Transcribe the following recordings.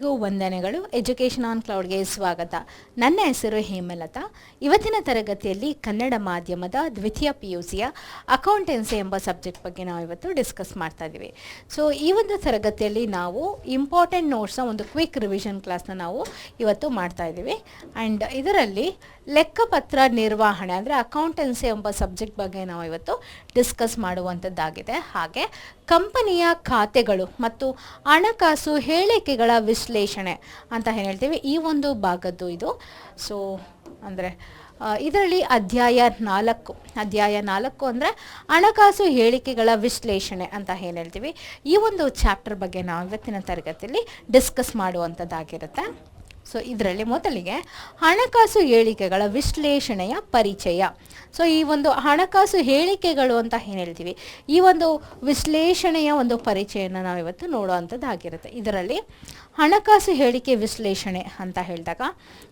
ಎಲ್ಲರಿಗೂ ವಂದನೆಗಳು. Education on ಕ್ಲೌಡ್ಗೆ ಸ್ವಾಗತ. ನನ್ನ ಹೆಸರು ಹೇಮಲತಾ. ಇವತ್ತಿನ ತರಗತಿಯಲ್ಲಿ ಕನ್ನಡ ಮಾಧ್ಯಮದ ದ್ವಿತೀಯ ಪಿ ಯು ಸಿಯ ಅಕೌಂಟೆನ್ಸಿ ಎಂಬ ಸಬ್ಜೆಕ್ಟ್ ಬಗ್ಗೆ ನಾವು ಇವತ್ತು ಡಿಸ್ಕಸ್ ಮಾಡ್ತಾ ಇದ್ದೀವಿ. ಸೊ ಈ ಒಂದು ತರಗತಿಯಲ್ಲಿ ನಾವು ಇಂಪಾರ್ಟೆಂಟ್ ನೋಟ್ಸ್ನ ಒಂದು ಕ್ವಿಕ್ ರಿವಿಷನ್ ಕ್ಲಾಸ್ನ ನಾವು ಇವತ್ತು ಮಾಡ್ತಾ ಇದ್ದೀವಿ. ಆ್ಯಂಡ್ ಇದರಲ್ಲಿ ಲೆಕ್ಕಪತ್ರ ನಿರ್ವಹಣೆ ಅಂದರೆ ಅಕೌಂಟೆನ್ಸಿ ಎಂಬ ಸಬ್ಜೆಕ್ಟ್ ಬಗ್ಗೆ ನಾವು ಇವತ್ತು ಡಿಸ್ಕಸ್ ಮಾಡುವಂಥದ್ದಾಗಿದೆ ಹಾಗೆ, ಕಂಪನಿಯ ಖಾತೆಗಳು ಮತ್ತು ಹಣಕಾಸು ಹೇಳಿಕೆಗಳ ವಿಶ್ಲೇಷಣೆ ಅಂತ ಏನು ಹೇಳ್ತೀವಿ. ಈ ಒಂದು ಭಾಗದ್ದು ಇದು. ಸೊ ಅಂದರೆ ಇದರಲ್ಲಿ ಅಧ್ಯಾಯ ನಾಲ್ಕು. ಅಧ್ಯಾಯ ನಾಲ್ಕು ಅಂದರೆ ಹಣಕಾಸು ಹೇಳಿಕೆಗಳ ವಿಶ್ಲೇಷಣೆ ಅಂತ ಏನು ಹೇಳ್ತೀವಿ. ಈ ಒಂದು ಚಾಪ್ಟರ್ ಬಗ್ಗೆ ನಾವು ಇವತ್ತಿನ ತರಗತಿಯಲ್ಲಿ ಡಿಸ್ಕಸ್ ಮಾಡುವಂಥದ್ದಾಗಿರುತ್ತೆ. ಸೊ ಇದರಲ್ಲಿ ಮೊದಲಿಗೆ ಹಣಕಾಸು ಹೇಳಿಕೆಗಳ ವಿಶ್ಲೇಷಣೆಯ ಪರಿಚಯ. ಸೊ ಈ ಒಂದು ಹಣಕಾಸು ಹೇಳಿಕೆಗಳು ಅಂತ ಏನು ಹೇಳ್ತೀವಿ? ಈ ಒಂದು ವಿಶ್ಲೇಷಣೆಯ ಒಂದು ಪರಿಚಯನ ನಾವು ಇವತ್ತು ನೋಡುವಂಥದ್ದಾಗಿರುತ್ತೆ. ಇದರಲ್ಲಿ ಹಣಕಾಸು ಹೇಳಿಕೆ ವಿಶ್ಲೇಷಣೆ ಅಂತ ಹೇಳಿದಾಗ,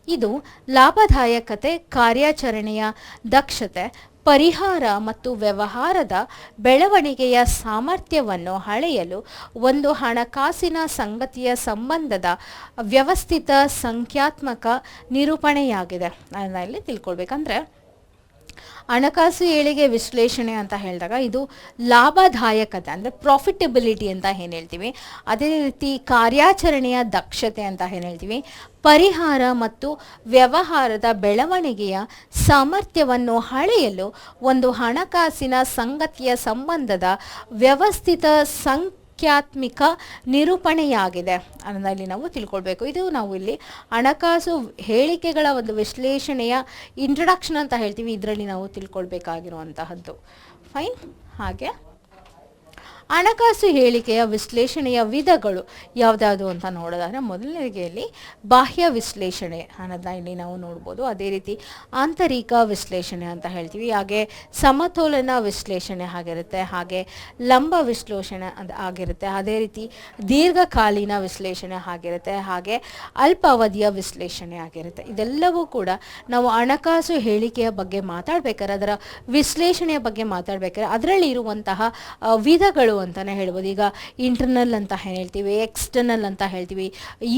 ಇದು ಲಾಭದಾಯಕತೆ, ಕಾರ್ಯಾಚರಣೆಯ ದಕ್ಷತೆ ಪರಿಹಾರ ಮತ್ತು ವ್ಯವಹಾರದ ಬೆಳವಣಿಗೆಯ ಸಾಮರ್ಥ್ಯವನ್ನು ಅಳೆಯಲು ಒಂದು ಹಣಕಾಸಿನ ಸಂಗತಿಯ ಸಂಬಂಧದ ವ್ಯವಸ್ಥಿತ ಸಂಖ್ಯಾತ್ಮಕ ನಿರೂಪಣೆಯಾಗಿದೆ. ಅದನ್ನ ಇಲ್ಲಿ ತಿಳ್ಕೊಳ್ಬೇಕಂದ್ರೆ ಹಣಕಾಸು ಏಳಿಗೆ ವಿಶ್ಲೇಷಣೆ ಅಂತ ಹೇಳಿದಾಗ ಇದು ಲಾಭದಾಯಕತೆ ಅಂದರೆ ಪ್ರಾಫಿಟಬಿಲಿಟಿ ಅಂತ ಏನು ಹೇಳ್ತೀವಿ. ಅದೇ ರೀತಿ ಕಾರ್ಯಾಚರಣೆಯ ದಕ್ಷತೆ ಅಂತ ಏನು ಹೇಳ್ತೀವಿ. ಪರಿಹಾರ ಮತ್ತು ವ್ಯವಹಾರದ ಬೆಳವಣಿಗೆಯ ಸಾಮರ್ಥ್ಯವನ್ನು ಹಳೆಯಲು ಒಂದು ಹಣಕಾಸಿನ ಸಂಗತಿಯ ಸಂಬಂಧದ ವ್ಯವಸ್ಥಿತ ಸಂ ಸಂಖ್ಯಾತ್ಮಿಕ ನಿರೂಪಣೆಯಾಗಿದೆ. ಅನ್ನೋದನ್ನ ಇಲ್ಲಿ ನಾವು ತಿಳ್ಕೊಳ್ಬೇಕು. ಇದು ನಾವು ಇಲ್ಲಿ ಹಣಕಾಸು ಹೇಳಿಕೆಗಳ ಒಂದು ವಿಶ್ಲೇಷಣೆಯ ಇಂಟ್ರಡಕ್ಷನ್ ಅಂತ ಹೇಳ್ತೀವಿ. ಇದರಲ್ಲಿ ನಾವು ತಿಳ್ಕೊಳ್ಬೇಕಾಗಿರುವಂತಹದ್ದು. ಫೈನ್ ಹಾಗೆ? ಹಣಕಾಸು ಹೇಳಿಕೆಯ ವಿಶ್ಲೇಷಣೆಯ ವಿಧಗಳು ಯಾವುದಾದ್ರು ಅಂತ ನೋಡೋದಾದ್ರೆ ಮೊದಲನೇ ಬಾಹ್ಯ ವಿಶ್ಲೇಷಣೆ ಅನ್ನೋದನ್ನ ಇಲ್ಲಿ ನಾವು ನೋಡ್ಬೋದು. ಅದೇ ರೀತಿ ಆಂತರಿಕ ವಿಶ್ಲೇಷಣೆ ಅಂತ ಹೇಳ್ತೀವಿ. ಹಾಗೆ ಸಮತೋಲನ ವಿಶ್ಲೇಷಣೆ ಆಗಿರುತ್ತೆ, ಹಾಗೆ ಲಂಬ ವಿಶ್ಲೇಷಣೆ ಅಂತ ಆಗಿರುತ್ತೆ. ಅದೇ ರೀತಿ ದೀರ್ಘಕಾಲೀನ ವಿಶ್ಲೇಷಣೆ ಆಗಿರುತ್ತೆ, ಹಾಗೆ ಅಲ್ಪಾವಧಿಯ ವಿಶ್ಲೇಷಣೆ ಆಗಿರುತ್ತೆ. ಇದೆಲ್ಲವೂ ಕೂಡ ನಾವು ಹಣಕಾಸು ಹೇಳಿಕೆಯ ಬಗ್ಗೆ ಮಾತಾಡ್ಬೇಕಾದ್ರೆ, ಅದರ ವಿಶ್ಲೇಷಣೆಯ ಬಗ್ಗೆ ಮಾತಾಡ್ಬೇಕಾದ್ರೆ ಅದರಲ್ಲಿ ಇರುವಂತಹ ವಿಧಗಳು ಅಂತಾನೆ ಹೇಳ್ಬೋದು. ಈಗ ಇಂಟರ್ನಲ್ ಅಂತ ಹೇಳ್ತೀವಿ ಎಕ್ಸ್ಟರ್ನಲ್ ಅಂತ ಹೇಳ್ತೀವಿ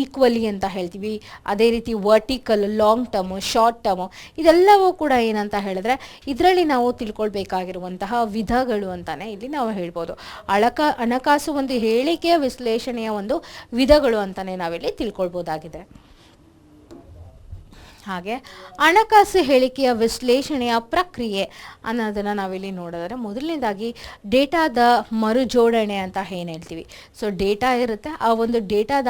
ಈಕ್ವಲಿ ಅಂತ ಹೇಳ್ತೀವಿ, ಅದೇ ರೀತಿ vertical long term short term ಇದೆಲ್ಲವೂ ಕೂಡ ಏನಂತ ಹೇಳಿದ್ರೆ ಇದರಲ್ಲಿ ನಾವು ತಿಳ್ಕೊಳ್ಬೇಕಾಗಿರುವಂತಹ ವಿಧಗಳು ಅಂತಾನೆ ಇಲ್ಲಿ ನಾವು ಹೇಳ್ಬೋದು. ಅಳಕ, ಹಣಕಾಸು ಒಂದು ಹೇಳಿಕೆಯ ವಿಶ್ಲೇಷಣೆಯ ಒಂದು ವಿಧಗಳು ಅಂತಾನೆ ನಾವಿಲ್ಲಿ ತಿಳ್ಕೊಳ್ಬೋದಾಗಿದೆ. ಹಾಗೆ ಹಣಕಾಸು ಹೇಳಿಕೆಯ ವಿಶ್ಲೇಷಣೆಯ ಪ್ರಕ್ರಿಯೆ ಅನ್ನೋದನ್ನು ನಾವಿಲ್ಲಿ ನೋಡಿದ್ರೆ ಮೊದಲನೇದಾಗಿ ಡೇಟಾದ ಮರುಜೋಡಣೆ ಅಂತ ಏನು ಹೇಳ್ತೀವಿ. ಸೊ ಡೇಟಾ ಇರುತ್ತೆ. ಆ ಒಂದು ಡೇಟಾದ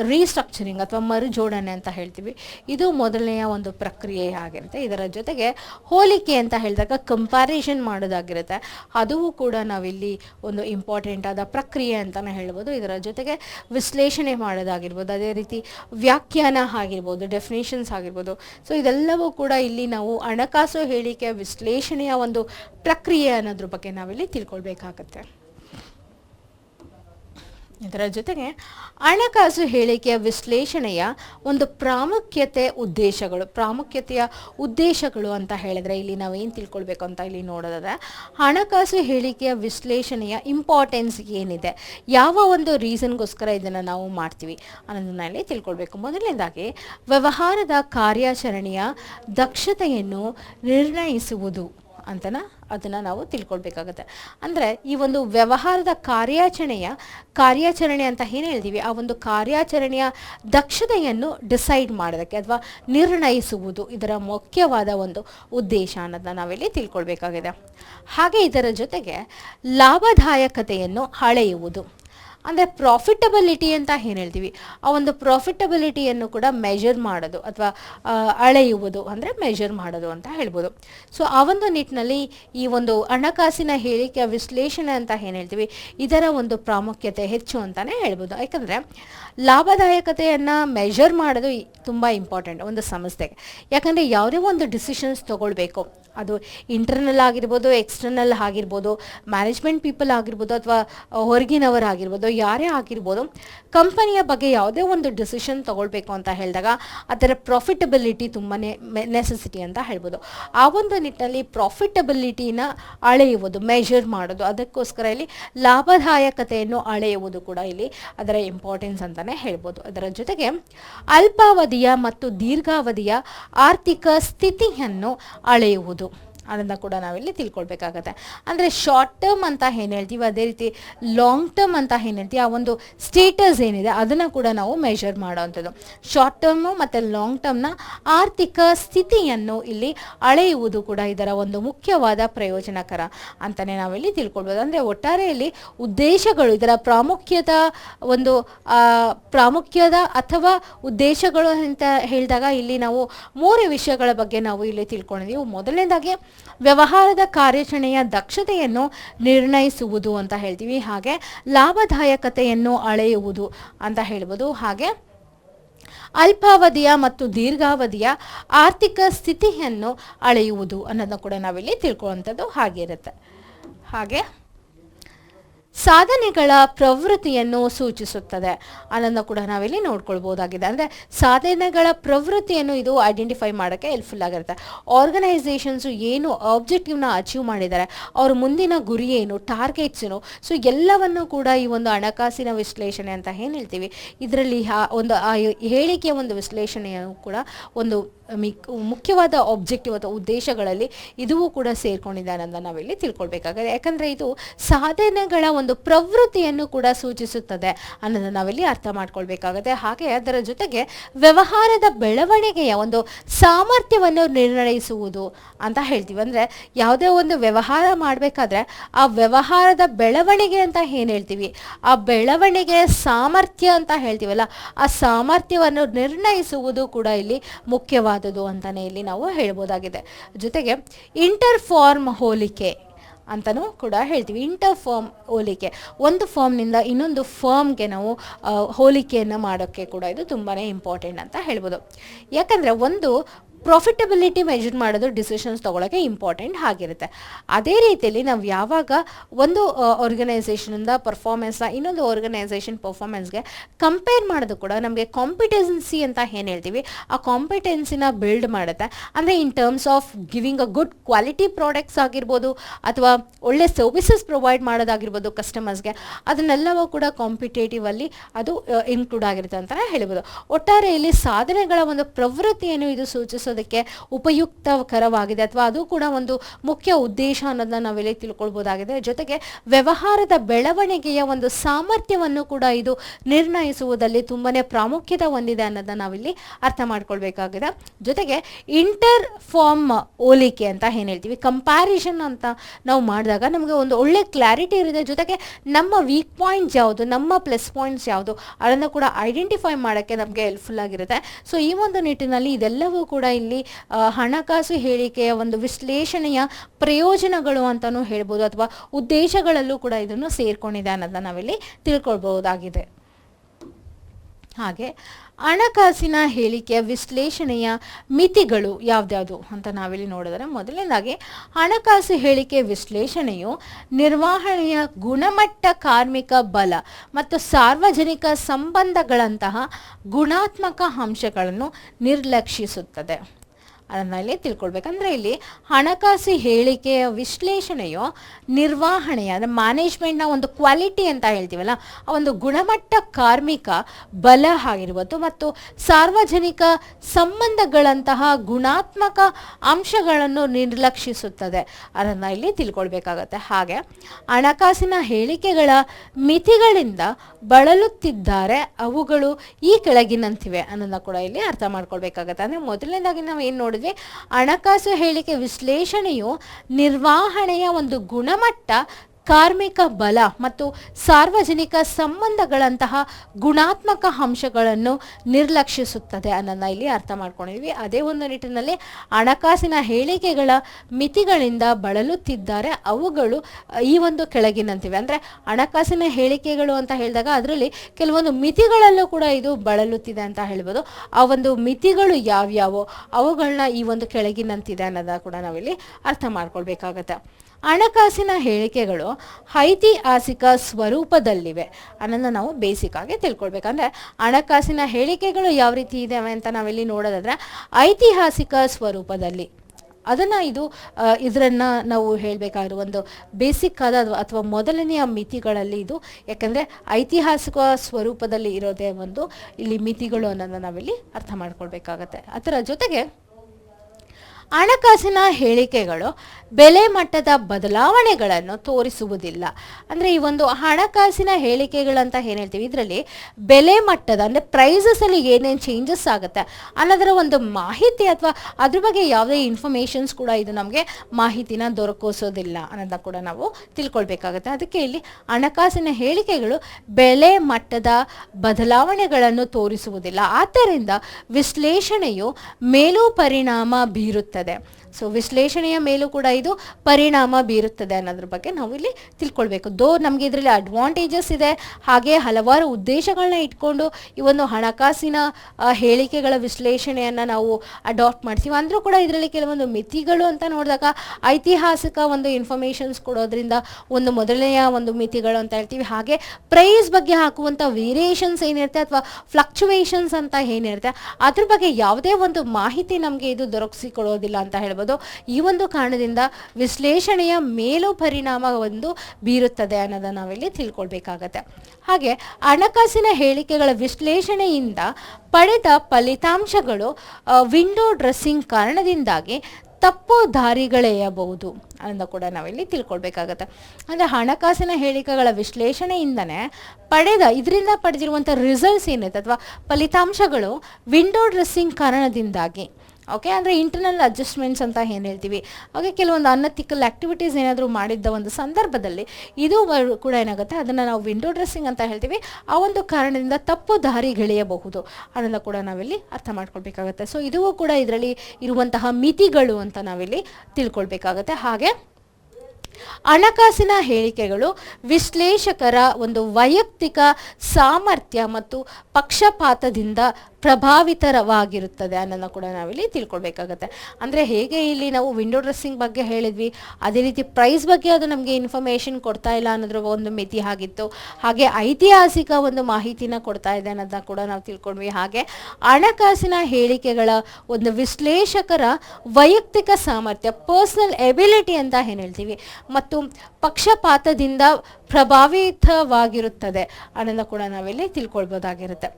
ರೀಸ್ಟ್ರಕ್ಚರಿಂಗ್ ಅಥವಾ ಮರುಜೋಡಣೆ ಅಂತ ಹೇಳ್ತೀವಿ. ಇದು ಮೊದಲನೆಯ ಒಂದು ಪ್ರಕ್ರಿಯೆ ಆಗಿರುತ್ತೆ. ಇದರ ಜೊತೆಗೆ ಹೋಲಿಕೆ ಅಂತ ಹೇಳಿದಾಗ ಕಂಪ್ಯಾರಿಷನ್ ಮಾಡೋದಾಗಿರುತ್ತೆ. ಅದು ಕೂಡ ನಾವಿಲ್ಲಿ ಒಂದು ಇಂಪಾರ್ಟೆಂಟ್ ಆದ ಪ್ರಕ್ರಿಯೆ ಅಂತಲೇ ಹೇಳ್ಬೋದು. ಇದರ ಜೊತೆಗೆ ವಿಶ್ಲೇಷಣೆ ಮಾಡೋದಾಗಿರ್ಬೋದು. ಅದೇ ರೀತಿ ವ್ಯಾಖ್ಯಾನ ಆಗಿರ್ಬೋದು ಡೆಫಿನೇಷನ್ಸ್ ಆಗಿರ್ಬೋದು. ಸೊ ಇದೆಲ್ಲವೂ ಕೂಡ ಇಲ್ಲಿ ನಾವು ಹಣಕಾಸು ಹೇಳಿಕೆ ವಿಶ್ಲೇಷಣೆಯ ಒಂದು ಪ್ರಕ್ರಿಯೆ ಅನ್ನೋದ್ರ ಬಗ್ಗೆ ನಾವಿಲ್ಲಿ ತಿಳ್ಕೊಳ್ಬೇಕಾಗತ್ತೆ. ಇದರ ಜೊತೆಗೆ ಹಣಕಾಸು ಹೇಳಿಕೆಯ ವಿಶ್ಲೇಷಣೆಯ ಒಂದು ಪ್ರಾಮುಖ್ಯತೆ ಉದ್ದೇಶಗಳು, ಪ್ರಾಮುಖ್ಯತೆಯ ಉದ್ದೇಶಗಳು ಅಂತ ಹೇಳಿದ್ರೆ ಇಲ್ಲಿ ನಾವೇನು ತಿಳ್ಕೊಳ್ಬೇಕು ಅಂತ ಇಲ್ಲಿ ನೋಡೋದಾದ್ರೆ, ಹಣಕಾಸು ಹೇಳಿಕೆಯ ವಿಶ್ಲೇಷಣೆಯ ಇಂಪಾರ್ಟೆನ್ಸ್ ಏನಿದೆ? ಯಾವ ಒಂದು ರೀಸನ್ಗೋಸ್ಕರ ಇದನ್ನು ನಾವು ಮಾಡ್ತೀವಿ ಅನ್ನೋದನ್ನ ಇಲ್ಲಿ ತಿಳ್ಕೊಳ್ಬೇಕು. ಮೊದಲನೇದಾಗಿ, ವ್ಯವಹಾರದ ಕಾರ್ಯಾಚರಣೆಯ ದಕ್ಷತೆಯನ್ನು ನಿರ್ಣಯಿಸುವುದು ಅಂತನ? ಅದನ್ನು ನಾವು ತಿಳ್ಕೊಳ್ಬೇಕಾಗತ್ತೆ. ಅಂದರೆ ಈ ಒಂದು ವ್ಯವಹಾರದ ಕಾರ್ಯಾಚರಣೆಯ, ಕಾರ್ಯಾಚರಣೆ ಅಂತ ಏನು ಹೇಳ್ತೀವಿ? ಆ ಒಂದು ಕಾರ್ಯಾಚರಣೆಯ ದಕ್ಷತೆಯನ್ನು ಡಿಸೈಡ್ ಮಾಡೋದಕ್ಕೆ ಅಥವಾ ನಿರ್ಣಯಿಸುವುದು ಇದರ ಮುಖ್ಯವಾದ ಒಂದು ಉದ್ದೇಶ ಅನ್ನೋದನ್ನ ನಾವಿಲ್ಲಿ ತಿಳ್ಕೊಳ್ಬೇಕಾಗಿದೆ. ಹಾಗೆ ಇದರ ಜೊತೆಗೆ ಲಾಭದಾಯಕತೆಯನ್ನು ಅಳೆಯುವುದು. ಅಂದರೆ ಪ್ರಾಫಿಟಬಿಲಿಟಿ ಅಂತ ಏನು ಹೇಳ್ತೀವಿ? ಆ ಒಂದು ಪ್ರಾಫಿಟಬಿಲಿಟಿಯನ್ನು ಕೂಡ ಮೆಜರ್ ಮಾಡೋದು ಅಥವಾ ಅಳೆಯುವುದು ಅಂದರೆ ಮೆಜರ್ ಮಾಡೋದು ಅಂತ ಹೇಳ್ಬೋದು. ಸೊ ಆ ಒಂದು ನಿಟ್ಟಿನಲ್ಲಿ ಈ ಒಂದು ಹಣಕಾಸಿನ ಹೇಳಿಕೆಯ ವಿಶ್ಲೇಷಣೆ ಅಂತ ಏನು ಹೇಳ್ತೀವಿ? ಇದರ ಒಂದು ಪ್ರಾಮುಖ್ಯತೆ ಹೆಚ್ಚು ಅಂತಲೇ ಹೇಳ್ಬೋದು. ಯಾಕಂದರೆ ಲಾಭದಾಯಕತೆಯನ್ನು ಮೆಜರ್ ಮಾಡೋದು ತುಂಬ ಇಂಪಾರ್ಟೆಂಟ್ ಒಂದು ಸಂಸ್ಥೆಗೆ. ಯಾಕಂದರೆ ಯಾವುದೇ ಒಂದು ಡಿಸಿಷನ್ಸ್ ತೊಗೊಳ್ಬೇಕು ಅದು ಇಂಟರ್ನಲ್ ಆಗಿರ್ಬೋದು ಎಕ್ಸ್ಟರ್ನಲ್ ಆಗಿರ್ಬೋದು ಮ್ಯಾನೇಜ್ಮೆಂಟ್ ಪೀಪಲ್ ಆಗಿರ್ಬೋದು ಅಥವಾ ಹೊರಗಿನವರಾಗಿರ್ಬೋದು ಯಾರೇ ಆಗಿರ್ಬೋದು ಕಂಪನಿಯ ಬಗ್ಗೆ ಯಾವುದೇ ಒಂದು ಡಿಸಿಷನ್ ತಗೊಳ್ಬೇಕು ಅಂತ ಹೇಳಿದಾಗ ಅದರ ಪ್ರಾಫಿಟಬಿಲಿಟಿ ತುಂಬಾ ನೆಸೆಸಿಟಿ ಅಂತ ಹೇಳ್ಬೋದು. ಆ ಒಂದು ನಿಟ್ಟಿನಲ್ಲಿ ಪ್ರಾಫಿಟಬಿಲಿಟಿನ ಅಳೆಯುವುದು ಮೆಷರ್ ಮಾಡೋದು, ಅದಕ್ಕೋಸ್ಕರ ಇಲ್ಲಿ ಲಾಭದಾಯಕತೆಯನ್ನು ಅಳೆಯುವುದು ಕೂಡ ಇಲ್ಲಿ ಅದರ ಇಂಪಾರ್ಟೆನ್ಸ್ ಅಂತಲೇ ಹೇಳ್ಬೋದು. ಅದರ ಜೊತೆಗೆ ಅಲ್ಪಾವಧಿಯ ಮತ್ತು ದೀರ್ಘಾವಧಿಯ ಆರ್ಥಿಕ ಸ್ಥಿತಿಯನ್ನು ಅಳೆಯುವುದು. ಅದನ್ನು ಕೂಡ ನಾವಿಲ್ಲಿ ತಿಳ್ಕೊಳ್ಬೇಕಾಗತ್ತೆ. ಅಂದರೆ ಶಾರ್ಟ್ ಟರ್ಮ್ ಅಂತ ಏನು ಹೇಳ್ತೀವಿ, ಅದೇ ರೀತಿ ಲಾಂಗ್ ಟರ್ಮ್ ಅಂತ ಏನು ಹೇಳ್ತೀವಿ, ಆ ಒಂದು ಸ್ಟೇಟಸ್ ಏನಿದೆ, ಅದನ್ನು ಕೂಡ ನಾವು ಮೆಷರ್ ಮಾಡೋವಂಥದ್ದು ಶಾರ್ಟ್ ಟರ್ಮು ಮತ್ತು ಲಾಂಗ್ ಟರ್ಮ್ನ ಆರ್ಥಿಕ ಸ್ಥಿತಿಯನ್ನು ಇಲ್ಲಿ ಅಳೆಯುವುದು ಕೂಡ ಇದರ ಒಂದು ಮುಖ್ಯವಾದ ಪ್ರಯೋಜನಕರ ಅಂತಲೇ ನಾವಿಲ್ಲಿ ತಿಳ್ಕೊಳ್ಬೋದು. ಅಂದರೆ ಒಟ್ಟಾರೆಯಲ್ಲಿ ಉದ್ದೇಶಗಳು, ಇದರ ಪ್ರಾಮುಖ್ಯದ ಒಂದು ಪ್ರಾಮುಖ್ಯದ ಅಥವಾ ಉದ್ದೇಶಗಳು ಅಂತ ಹೇಳಿದಾಗ ಇಲ್ಲಿ ನಾವು ಮೂರು ವಿಷಯಗಳ ಬಗ್ಗೆ ನಾವು ಇಲ್ಲಿ ತಿಳ್ಕೊಂಡಿದ್ದೀವಿ ಮೊದಲನೇದಾಗಿ ವ್ಯವಹಾರದ ಕಾರ್ಯಾಚರಣೆಯ ದಕ್ಷತೆಯನ್ನು ನಿರ್ಣಯಿಸುವುದು ಅಂತ ಹೇಳ್ತೀವಿ. ಹಾಗೆ ಲಾಭದಾಯಕತೆಯನ್ನು ಅಳೆಯುವುದು ಅಂತ ಹೇಳ್ಬೋದು. ಹಾಗೆ ಅಲ್ಪಾವಧಿಯ ಮತ್ತು ದೀರ್ಘಾವಧಿಯ ಆರ್ಥಿಕ ಸ್ಥಿತಿಯನ್ನು ಅಳೆಯುವುದು ಅನ್ನೋದನ್ನ ಕೂಡ ನಾವಿಲ್ಲಿ ತಿಳ್ಕೊಳ್ಳುವಂಥದ್ದು ಹಾಗಿರುತ್ತೆ ಹಾಗೆ ಸಾಧನೆಗಳ ಪ್ರವೃತ್ತಿಯನ್ನು ಸೂಚಿಸುತ್ತದೆ. ಅನ್ನೋದನ್ನ ಕೂಡ ನಾವಿಲ್ಲಿ ನೋಡ್ಕೊಳ್ಬೋದಾಗಿದೆ. ಅಂದರೆ ಸಾಧನೆಗಳ ಪ್ರವೃತ್ತಿಯನ್ನು ಇದು ಐಡೆಂಟಿಫೈ ಮಾಡೋಕ್ಕೆ ಹೆಲ್ಪ್ಫುಲ್ ಆಗಿರುತ್ತೆ. ಆರ್ಗನೈಸೇಷನ್ಸು ಏನು ಆಬ್ಜೆಕ್ಟಿವ್ನ ಅಚೀವ್ ಮಾಡಿದ್ದಾರೆ, ಅವ್ರ ಮುಂದಿನ ಗುರಿ ಏನು ಟಾರ್ಗೆಟ್ಸ್ ಏನು ಸೊ ಎಲ್ಲವನ್ನು ಕೂಡ ಈ ಒಂದು ಹಣಕಾಸಿನ ವಿಶ್ಲೇಷಣೆ ಅಂತ ಏನು ಹೇಳ್ತೀವಿ? ಇದರಲ್ಲಿ ಒಂದು, ಆ ಹೇಳಿಕೆಯ ಒಂದು ವಿಶ್ಲೇಷಣೆಯನ್ನು ಕೂಡ ಒಂದು ಮುಖ್ಯವಾದ ಆಬ್ಜೆಕ್ಟಿವ್ ಅಥವಾ ಉದ್ದೇಶಗಳಲ್ಲಿ ಇದೂ ಕೂಡ ಸೇರ್ಕೊಂಡಿದೆ ಅನ್ನೋದನ್ನ ನಾವಿಲ್ಲಿ ತಿಳ್ಕೊಳ್ಬೇಕಾಗಿದೆ ಯಾಕಂದರೆ ಇದು ಸಾಧನೆಗಳ ಒಂದು ಪ್ರವೃತ್ತಿಯನ್ನು ಕೂಡ ಸೂಚಿಸುತ್ತದೆ ಅನ್ನೋದನ್ನ ನಾವಿಲ್ಲಿ ಅರ್ಥ ಮಾಡ್ಕೊಳ್ಬೇಕಾಗುತ್ತೆ. ಹಾಗೆ ಅದರ ಜೊತೆಗೆ ವ್ಯವಹಾರದ ಬೆಳವಣಿಗೆಯ ಒಂದು ಸಾಮರ್ಥ್ಯವನ್ನು ನಿರ್ಣಯಿಸುವುದು ಅಂತ ಹೇಳ್ತೀವಿ. ಅಂದರೆ ಯಾವುದೇ ಒಂದು ವ್ಯವಹಾರ ಮಾಡಬೇಕಾದ್ರೆ ಆ ವ್ಯವಹಾರದ ಬೆಳವಣಿಗೆ ಅಂತ ಏನು ಹೇಳ್ತೀವಿ? ಆ ಬೆಳವಣಿಗೆಯ ಸಾಮರ್ಥ್ಯ ಅಂತ ಹೇಳ್ತೀವಲ್ಲ, ಆ ಸಾಮರ್ಥ್ಯವನ್ನು ನಿರ್ಣಯಿಸುವುದು ಕೂಡ ಇಲ್ಲಿ ಮುಖ್ಯವಾದುದು ಅಂತಲೇ ಇಲ್ಲಿ ನಾವು ಹೇಳ್ಬೋದಾಗಿದೆ. ಜೊತೆಗೆ ಇಂಟರ್ ಫಾರ್ಮ್ ಹೋಲಿಕೆ ಅಂತಲೂ ಕೂಡ ಹೇಳ್ತೀವಿ. ಇಂಟರ್ ಫಾರ್ಮ್ ಹೋಲಿಕೆ. ಒಂದು ಫಾರ್ಮ್ನಿಂದ ಇನ್ನೊಂದು ಫಾರ್ಮ್ಗೆ ನಾವು ಹೋಲಿಕೆಯನ್ನು ಮಾಡೋಕ್ಕೆ ಕೂಡ ಇದು ತುಂಬಾ ಇಂಪಾರ್ಟೆಂಟ್ ಅಂತ ಹೇಳ್ಬೋದು. ಯಾಕಂದರೆ ಒಂದು ಪ್ರಾಫಿಟಬಿಲಿಟಿ ಮೆಜರ್ ಮಾಡೋದು ಡಿಸಿಷನ್ಸ್ ತೊಗೊಳಕ್ಕೆ ಇಂಪಾರ್ಟೆಂಟ್ ಆಗಿರುತ್ತೆ. ಅದೇ ರೀತಿಯಲ್ಲಿ ನಾವು ಯಾವಾಗ ಒಂದು ಆರ್ಗನೈಸೇಷನಿಂದ ಪರ್ಫಾರ್ಮೆನ್ಸ್ನ ಇನ್ನೊಂದು ಆರ್ಗನೈಸೇಷನ್ ಪರ್ಫಾರ್ಮೆನ್ಸ್ಗೆ ಕಂಪೇರ್ ಮಾಡೋದು ಕೂಡ ನಮಗೆ ಕಾಂಪಿಟೆನ್ಸಿ ಅಂತ ಏನು ಹೇಳ್ತೀವಿ? ಆ ಕಾಂಪಿಟೆನ್ಸಿನ ಬಿಲ್ಡ್ ಮಾಡುತ್ತೆ. ಅಂದರೆ in terms of giving a good quality products ಆಗಿರ್ಬೋದು, ಅಥವಾ ಒಳ್ಳೆ ಸರ್ವಿಸಸ್ ಪ್ರೊವೈಡ್ ಮಾಡೋದಾಗಿರ್ಬೋದು ಕಸ್ಟಮರ್ಸ್ಗೆ ಅದನ್ನೆಲ್ಲವೂ ಕೂಡ ಕಾಂಪಿಟೇಟಿವ್ ಅಲ್ಲಿ ಅದು ಇನ್ಕ್ಲೂಡ್ ಆಗಿರುತ್ತೆ ಅಂತಲೇ ಹೇಳ್ಬೋದು. ಒಟ್ಟಾರೆ ಇಲ್ಲಿ ಸಾಧನೆಗಳ ಒಂದು ಪ್ರವೃತ್ತಿಯನ್ನು ಇದು ಸೂಚಿಸೋದಕ್ಕೆ ಉಪಯುಕ್ತಕರವಾಗಿದೆ ಅಥವಾ ಅದು ಕೂಡ ಒಂದು ಮುಖ್ಯ ಉದ್ದೇಶ ಅನ್ನೋದನ್ನ ನಾವಿಲ್ಲಿ ತಿಳ್ಕೊಳ್ಬೋದಾಗಿದೆ. ಜೊತೆಗೆ ವ್ಯವಹಾರದ ಬೆಳವಣಿಗೆಯ ಒಂದು ಸಾಮರ್ಥ್ಯವನ್ನು ಕೂಡ ಇದು ನಿರ್ಣಯಿಸುವುದಲ್ಲಿ ತುಂಬಾನೇ ಪ್ರಾಮುಖ್ಯತೆ ಹೊಂದಿದೆ ಅನ್ನೋದನ್ನ ನಾವಿಲ್ಲಿ ಅರ್ಥ ಮಾಡ್ಕೊಳ್ಬೇಕಾಗಿದೆ. ಜೊತೆಗೆ ಇಂಟರ್ ಫಾರ್ಮ್ ಹೋಲಿಕೆ ಅಂತ ಏನು ಹೇಳ್ತೀವಿ? ಕಂಪ್ಯಾರಿಷನ್ ಅಂತ ನಾವು ಮಾಡಿದಾಗ ನಮಗೆ ಒಂದು ಒಳ್ಳೆ ಕ್ಲಾರಿಟಿ ಇರುತ್ತೆ. ಜೊತೆಗೆ ನಮ್ಮ ವೀಕ್ ಪಾಯಿಂಟ್ಸ್ ಯಾವುದು, ನಮ್ಮ ಪ್ಲಸ್ ಪಾಯಿಂಟ್ಸ್ ಯಾವುದು ಅದನ್ನು ಕೂಡ ಐಡೆಂಟಿಫೈ ಮಾಡೋಕ್ಕೆ ನಮಗೆ ಹೆಲ್ಪ್ಫುಲ್ ಆಗಿರುತ್ತೆ. ಸೊ ಈ ಒಂದು ನಿಟ್ಟಿನಲ್ಲಿ ಇದೆಲ್ಲವೂ ಕೂಡ ಇಲ್ಲಿ ಆ, ಹಣಕಾಸು ಹೇಳಿಕೆಯ ಒಂದು ವಿಶ್ಲೇಷಣೆಯ ಪ್ರಯೋಜನಗಳು ಅಂತಲೂ ಹೇಳ್ಬೋದು ಅಥವಾ ಉದ್ದೇಶಗಳಲ್ಲೂ ಕೂಡ ಇದನ್ನು ಸೇರ್ಕೊಂಡಿದೆ ಅನ್ನೋದನ್ನ ನಾವಿಲ್ಲಿ ತಿಳ್ಕೊಳ್ಬಹುದಾಗಿದೆ. ಹಾಗೆ ಹಣಕಾಸಿನ ಹೇಳಿಕೆಯ ವಿಶ್ಲೇಷಣೆಯ ಮಿತಿಗಳು ಯಾವ್ದ್ಯಾವುದು ಅಂತ ನಾವಿಲ್ಲಿ ನೋಡಿದರೆ ಮೊದಲನೇದಾಗಿ ಹಣಕಾಸು ಹೇಳಿಕೆ ವಿಶ್ಲೇಷಣೆಯು ನಿರ್ವಹಣೆಯ ಗುಣಮಟ್ಟ, ಕಾರ್ಮಿಕ ಬಲ ಮತ್ತು ಸಾರ್ವಜನಿಕ ಸಂಬಂಧಗಳಂತಹ ಗುಣಾತ್ಮಕ ಅಂಶಗಳನ್ನು ನಿರ್ಲಕ್ಷಿಸುತ್ತದೆ. ಅದನ್ನ ಇಲ್ಲಿ ತಿಳ್ಕೊಳ್ಬೇಕಂದ್ರೆ ಇಲ್ಲಿ ಹಣಕಾಸು ಹೇಳಿಕೆಯ ವಿಶ್ಲೇಷಣೆಯು ನಿರ್ವಹಣೆಯ, ಅಂದರೆ ಮ್ಯಾನೇಜ್ಮೆಂಟ್ನ ಒಂದು ಕ್ವಾಲಿಟಿ ಅಂತ ಹೇಳ್ತೀವಲ್ಲ, ಆ ಒಂದು ಗುಣಮಟ್ಟ ಕಾರ್ಮಿಕ ಬಲ ಆಗಿರ್ಬೋದು ಮತ್ತು ಸಾರ್ವಜನಿಕ ಸಂಬಂಧಗಳಂತಹ ಗುಣಾತ್ಮಕ ಅಂಶಗಳನ್ನು ನಿರ್ಲಕ್ಷಿಸುತ್ತದೆ. ಅದನ್ನು ಇಲ್ಲಿ ತಿಳ್ಕೊಳ್ಬೇಕಾಗತ್ತೆ. ಹಾಗೆ ಹಣಕಾಸಿನ ಹೇಳಿಕೆಗಳ ಮಿತಿಗಳಿಂದ ಬಳಲುತ್ತಿದ್ದಾರೆ, ಅವುಗಳು ಈ ಕೆಳಗಿನಂತಿವೆ ಅನ್ನೋದನ್ನ ಕೂಡ ಇಲ್ಲಿ ಅರ್ಥ ಮಾಡ್ಕೊಳ್ಬೇಕಾಗತ್ತೆ. ಅಂದರೆ ಮೊದಲನೇದಾಗಿ ನಾವು ಏನು ನೋಡಿದ್ವಿ? ಹಣಕಾಸು ಹೇಳಿಕೆ ವಿಶ್ಲೇಷಣೆಯು ನಿರ್ವಹಣೆಯ ಒಂದು ಗುಣಮಟ್ಟ ಕಾರ್ಮಿಕ ಬಲ ಮತ್ತು ಸಾರ್ವಜನಿಕ ಸಂಬಂಧಗಳಂತಹ ಗುಣಾತ್ಮಕ ಅಂಶಗಳನ್ನು ನಿರ್ಲಕ್ಷಿಸುತ್ತದೆ ಅನ್ನೋದನ್ನ ಇಲ್ಲಿ ಅರ್ಥ ಮಾಡ್ಕೊಂಡಿದ್ವಿ. ಅದೇ ಒಂದು ನಿಟ್ಟಿನಲ್ಲಿ ಹಣಕಾಸಿನ ಹೇಳಿಕೆಗಳ ಮಿತಿಗಳಿಂದ ಬಳಲುತ್ತಿದ್ದಾರೆ. ಅವುಗಳು ಈ ಒಂದು ಕೆಳಗಿನಂತಿವೆ. ಅಂದರೆ ಹಣಕಾಸಿನ ಹೇಳಿಕೆಗಳು ಅಂತ ಹೇಳಿದಾಗ ಅದರಲ್ಲಿ ಕೆಲವೊಂದು ಮಿತಿಗಳಲ್ಲೂ ಕೂಡ ಇದು ಬಳಲುತ್ತಿದೆ ಅಂತ ಹೇಳ್ಬೋದು. ಆ ಒಂದು ಮಿತಿಗಳು ಯಾವ್ಯಾವು ಅವುಗಳನ್ನ ಈ ಒಂದು ಕೆಳಗಿನಂತಿದೆ ಅನ್ನೋದನ್ನ ಕೂಡ ನಾವಿಲ್ಲಿ ಅರ್ಥ ಮಾಡ್ಕೊಳ್ಬೇಕಾಗತ್ತೆ. ಹಣಕಾಸಿನ ಹೇಳಿಕೆಗಳು ಐತಿಹಾಸಿಕ ಸ್ವರೂಪದಲ್ಲಿವೆ. ಅನ್ನೋದನ್ನ ನಾವು ಬೇಸಿಕ್ ಆಗಿ ತಿಳ್ಕೊಳ್ಬೇಕಂದ್ರೆ ಹಣಕಾಸಿನ ಹೇಳಿಕೆಗಳು ಯಾವ ರೀತಿ ಇದಾವೆ ಅಂತ ನಾವಿಲ್ಲಿ ನೋಡೋದಾದ್ರೆ ಐತಿಹಾಸಿಕ ಸ್ವರೂಪದಲ್ಲಿ. ಅದನ್ನು ಇದು ಇದರನ್ನು ನಾವು ಹೇಳಬೇಕಾದ್ರೆ ಒಂದು ಬೇಸಿಕ್ ಆದ ಅಥವಾ ಮೊದಲನೆಯ ಮಿತಿಗಳಲ್ಲಿ ಇದು. ಯಾಕಂದರೆ ಐತಿಹಾಸಿಕ ಸ್ವರೂಪದಲ್ಲಿ ಇರೋದೇ ಒಂದು ಇಲ್ಲಿ ಮಿತಿಗಳು ಅನ್ನೋದನ್ನ ನಾವಿಲ್ಲಿ ಅರ್ಥ ಮಾಡ್ಕೊಳ್ಬೇಕಾಗತ್ತೆ. ಅದರ ಜೊತೆಗೆ ಹಣಕಾಸಿನ ಹೇಳಿಕೆಗಳು ಬೆಲೆ ಮಟ್ಟದ ಬದಲಾವಣೆಗಳನ್ನು ತೋರಿಸುವುದಿಲ್ಲ. ಅಂದರೆ ಈ ಒಂದು ಹಣಕಾಸಿನ ಹೇಳಿಕೆಗಳಂತ ಏನು ಹೇಳ್ತೀವಿ? ಇದರಲ್ಲಿ ಬೆಲೆ ಮಟ್ಟದ, ಅಂದರೆ ಪ್ರೈಸಸಲ್ಲಿ ಏನೇನು ಚೇಂಜಸ್ ಆಗುತ್ತೆ ಅನ್ನೋದರ ಒಂದು ಮಾಹಿತಿ ಅಥವಾ ಅದ್ರ ಬಗ್ಗೆ ಯಾವುದೇ ಇನ್ಫಾರ್ಮೇಷನ್ಸ್ ಕೂಡ ಇದು ನಮಗೆ ಮಾಹಿತಿನ ದೊರಕಿಸೋದಿಲ್ಲ ಅನ್ನೋದನ್ನ ಕೂಡ ನಾವು ತಿಳ್ಕೊಳ್ಬೇಕಾಗುತ್ತೆ. ಅದಕ್ಕೆ ಇಲ್ಲಿ ಹಣಕಾಸಿನ ಹೇಳಿಕೆಗಳು ಬೆಲೆ ಮಟ್ಟದ ಬದಲಾವಣೆಗಳನ್ನು ತೋರಿಸುವುದಿಲ್ಲ. ಆದ್ದರಿಂದ ವಿಶ್ಲೇಷಣೆಯು ಮೇಲೂ ಪರಿಣಾಮ ಬೀರುತ್ತದೆ ಸೊ ವಿಶ್ಲೇಷಣೆಯ ಮೇಲೂ ಕೂಡ ಇದು ಪರಿಣಾಮ ಬೀರುತ್ತದೆ ಅನ್ನೋದ್ರ ಬಗ್ಗೆ ನಾವು ಇಲ್ಲಿ ತಿಳ್ಕೊಳ್ಬೇಕು. ದೋ ನಮಗೆ ಇದರಲ್ಲಿ ಅಡ್ವಾಂಟೇಜಸ್ ಇದೆ, ಹಾಗೆ ಹಲವಾರು ಉದ್ದೇಶಗಳನ್ನ ಇಟ್ಕೊಂಡು ಈ ಒಂದು ಹಣಕಾಸಿನ ಹೇಳಿಕೆಗಳ ವಿಶ್ಲೇಷಣೆಯನ್ನು ನಾವು ಅಡಾಪ್ಟ್ ಮಾಡ್ತೀವಿ. ಅಂದರೂ ಕೂಡ ಇದರಲ್ಲಿ ಕೆಲವೊಂದು ಮಿತಿಗಳು ಅಂತ ನೋಡಿದಾಗ ಐತಿಹಾಸಿಕ ಒಂದು ಇನ್ಫಾರ್ಮೇಶನ್ಸ್ ಕೊಡೋದ್ರಿಂದ ಒಂದು ಮೊದಲನೆಯ ಒಂದು ಮಿತಿಗಳು ಅಂತ ಹೇಳ್ತೀವಿ. ಹಾಗೆ ಪ್ರೈಸ್ ಬಗ್ಗೆ ಹಾಕುವಂಥ ವೇರಿಯೇಷನ್ಸ್ ಏನಿರುತ್ತೆ ಅಥವಾ ಫ್ಲಕ್ಚುವೇಷನ್ಸ್ ಅಂತ ಏನಿರುತ್ತೆ, ಅದ್ರ ಬಗ್ಗೆ ಯಾವುದೇ ಒಂದು ಮಾಹಿತಿ ನಮಗೆ ಇದು ದೊರಕಿಸಿಕೊಡೋದಿಲ್ಲ ಅಂತ ಹೇಳ್ಬೋದು. ಈ ಒಂದು ಕಾರಣದಿಂದ ವಿಶ್ಲೇಷಣೆಯ ಮೇಲೂ ಪರಿಣಾಮ ಒಂದು ಬೀರುತ್ತದೆ ಅನ್ನೋದನ್ನ ನಾವಿಲ್ಲಿ ತಿಳ್ಕೊಳ್ಬೇಕಾಗತ್ತೆ. ಹಾಗೆ ಹಣಕಾಸಿನ ಹೇಳಿಕೆಗಳ ವಿಶ್ಲೇಷಣೆಯಿಂದ ಪಡೆದ ಫಲಿತಾಂಶಗಳು ವಿಂಡೋ ಡ್ರೆಸ್ಸಿಂಗ್ ಕಾರಣದಿಂದಾಗಿ ತಪ್ಪು ದಾರಿಗಳೆಯಬಹುದು ಅನ್ನೋದು ಕೂಡ ನಾವಿಲ್ಲಿ ತಿಳ್ಕೊಳ್ಬೇಕಾಗತ್ತೆ. ಅಂದರೆ ಹಣಕಾಸಿನ ಹೇಳಿಕೆಗಳ ವಿಶ್ಲೇಷಣೆಯಿಂದನೇ ಪಡೆದ, ಇದರಿಂದ ಪಡೆದಿರುವಂಥ ರಿಸಲ್ಟ್ಸ್ ಏನಿದೆ ಅಥವಾ ಫಲಿತಾಂಶಗಳು ವಿಂಡೋ ಡ್ರೆಸ್ಸಿಂಗ್ ಕಾರಣದಿಂದಾಗಿ ಓಕೆ ಅಂದರೆ ಇಂಟರ್ನಲ್ ಅಡ್ಜಸ್ಟ್ಮೆಂಟ್ಸ್ ಅಂತ ಏನು ಹೇಳ್ತೀವಿ? ಹಾಗೆ ಕೆಲವೊಂದು ಅನ್ನತಿಕಲ್ ಆ್ಯಕ್ಟಿವಿಟೀಸ್ ಏನಾದರೂ ಮಾಡಿದ್ದ ಒಂದು ಸಂದರ್ಭದಲ್ಲಿ ಇದು ಕೂಡ ಏನಾಗುತ್ತೆ? ಅದನ್ನು ನಾವು ವಿಂಡೋ ಡ್ರೆಸ್ಸಿಂಗ್ ಅಂತ ಹೇಳ್ತೀವಿ. ಆ ಒಂದು ಕಾರಣದಿಂದ ತಪ್ಪು ದಾರಿಗೆಳೆಯಬಹುದು ಅನ್ನೋದನ್ನ ಕೂಡ ನಾವಿಲ್ಲಿ ಅರ್ಥ ಮಾಡ್ಕೊಳ್ಬೇಕಾಗತ್ತೆ. ಸೊ ಇದೂ ಕೂಡ ಇದರಲ್ಲಿ ಇರುವಂತಹ ಮಿತಿಗಳು ಅಂತ ನಾವಿಲ್ಲಿ ತಿಳ್ಕೊಳ್ಬೇಕಾಗತ್ತೆ. ಹಾಗೆ ಹಣಕಾಸಿನ ಹೇಳಿಕೆಗಳು ವಿಶ್ಲೇಷಕರ ಒಂದು ವೈಯಕ್ತಿಕ ಸಾಮರ್ಥ್ಯ ಮತ್ತು ಪಕ್ಷಪಾತದಿಂದ ಪ್ರಭಾವಿತರವಾಗಿರುತ್ತದೆ ಅನ್ನೋದನ್ನು ಕೂಡ ನಾವಿಲ್ಲಿ ತಿಳ್ಕೊಳ್ಬೇಕಾಗತ್ತೆ. ಅಂದರೆ ಹೇಗೆ ಇಲ್ಲಿ ನಾವು ವಿಂಡೋ ಡ್ರೆಸ್ಸಿಂಗ್ ಬಗ್ಗೆ ಹೇಳಿದ್ವಿ, ಅದೇ ರೀತಿ ಪ್ರೈಸ್ ಬಗ್ಗೆ ಅದು ನಮಗೆ ಇನ್ಫಾರ್ಮೇಷನ್ ಕೊಡ್ತಾ ಇಲ್ಲ ಅನ್ನೋದ್ರ ಒಂದು ಮಿತಿ ಆಗಿತ್ತು. ಹಾಗೆ ಐತಿಹಾಸಿಕ ಒಂದು ಮಾಹಿತಿನ ಕೊಡ್ತಾ ಇದೆ ಅನ್ನೋದನ್ನ ಕೂಡ ನಾವು ತಿಳ್ಕೊಂಡ್ವಿ. ಹಾಗೆ ಹಣಕಾಸಿನ ಹೇಳಿಕೆಗಳ ಒಂದು ವಿಶ್ಲೇಷಕರ ವೈಯಕ್ತಿಕ ಸಾಮರ್ಥ್ಯ ಪರ್ಸ್ನಲ್ ಎಬಿಲಿಟಿ ಅಂತ ಏನು ಹೇಳ್ತೀವಿ? ಮತ್ತು ಪಕ್ಷಪಾತದಿಂದ ಪ್ರಭಾವಿತವಾಗಿರುತ್ತದೆ. ಅನ್ನೋದನ್ನ ಕೂಡ ನಾವಿಲ್ಲಿ ತಿಳ್ಕೊಳ್ಬೋದಾಗಿರುತ್ತೆ.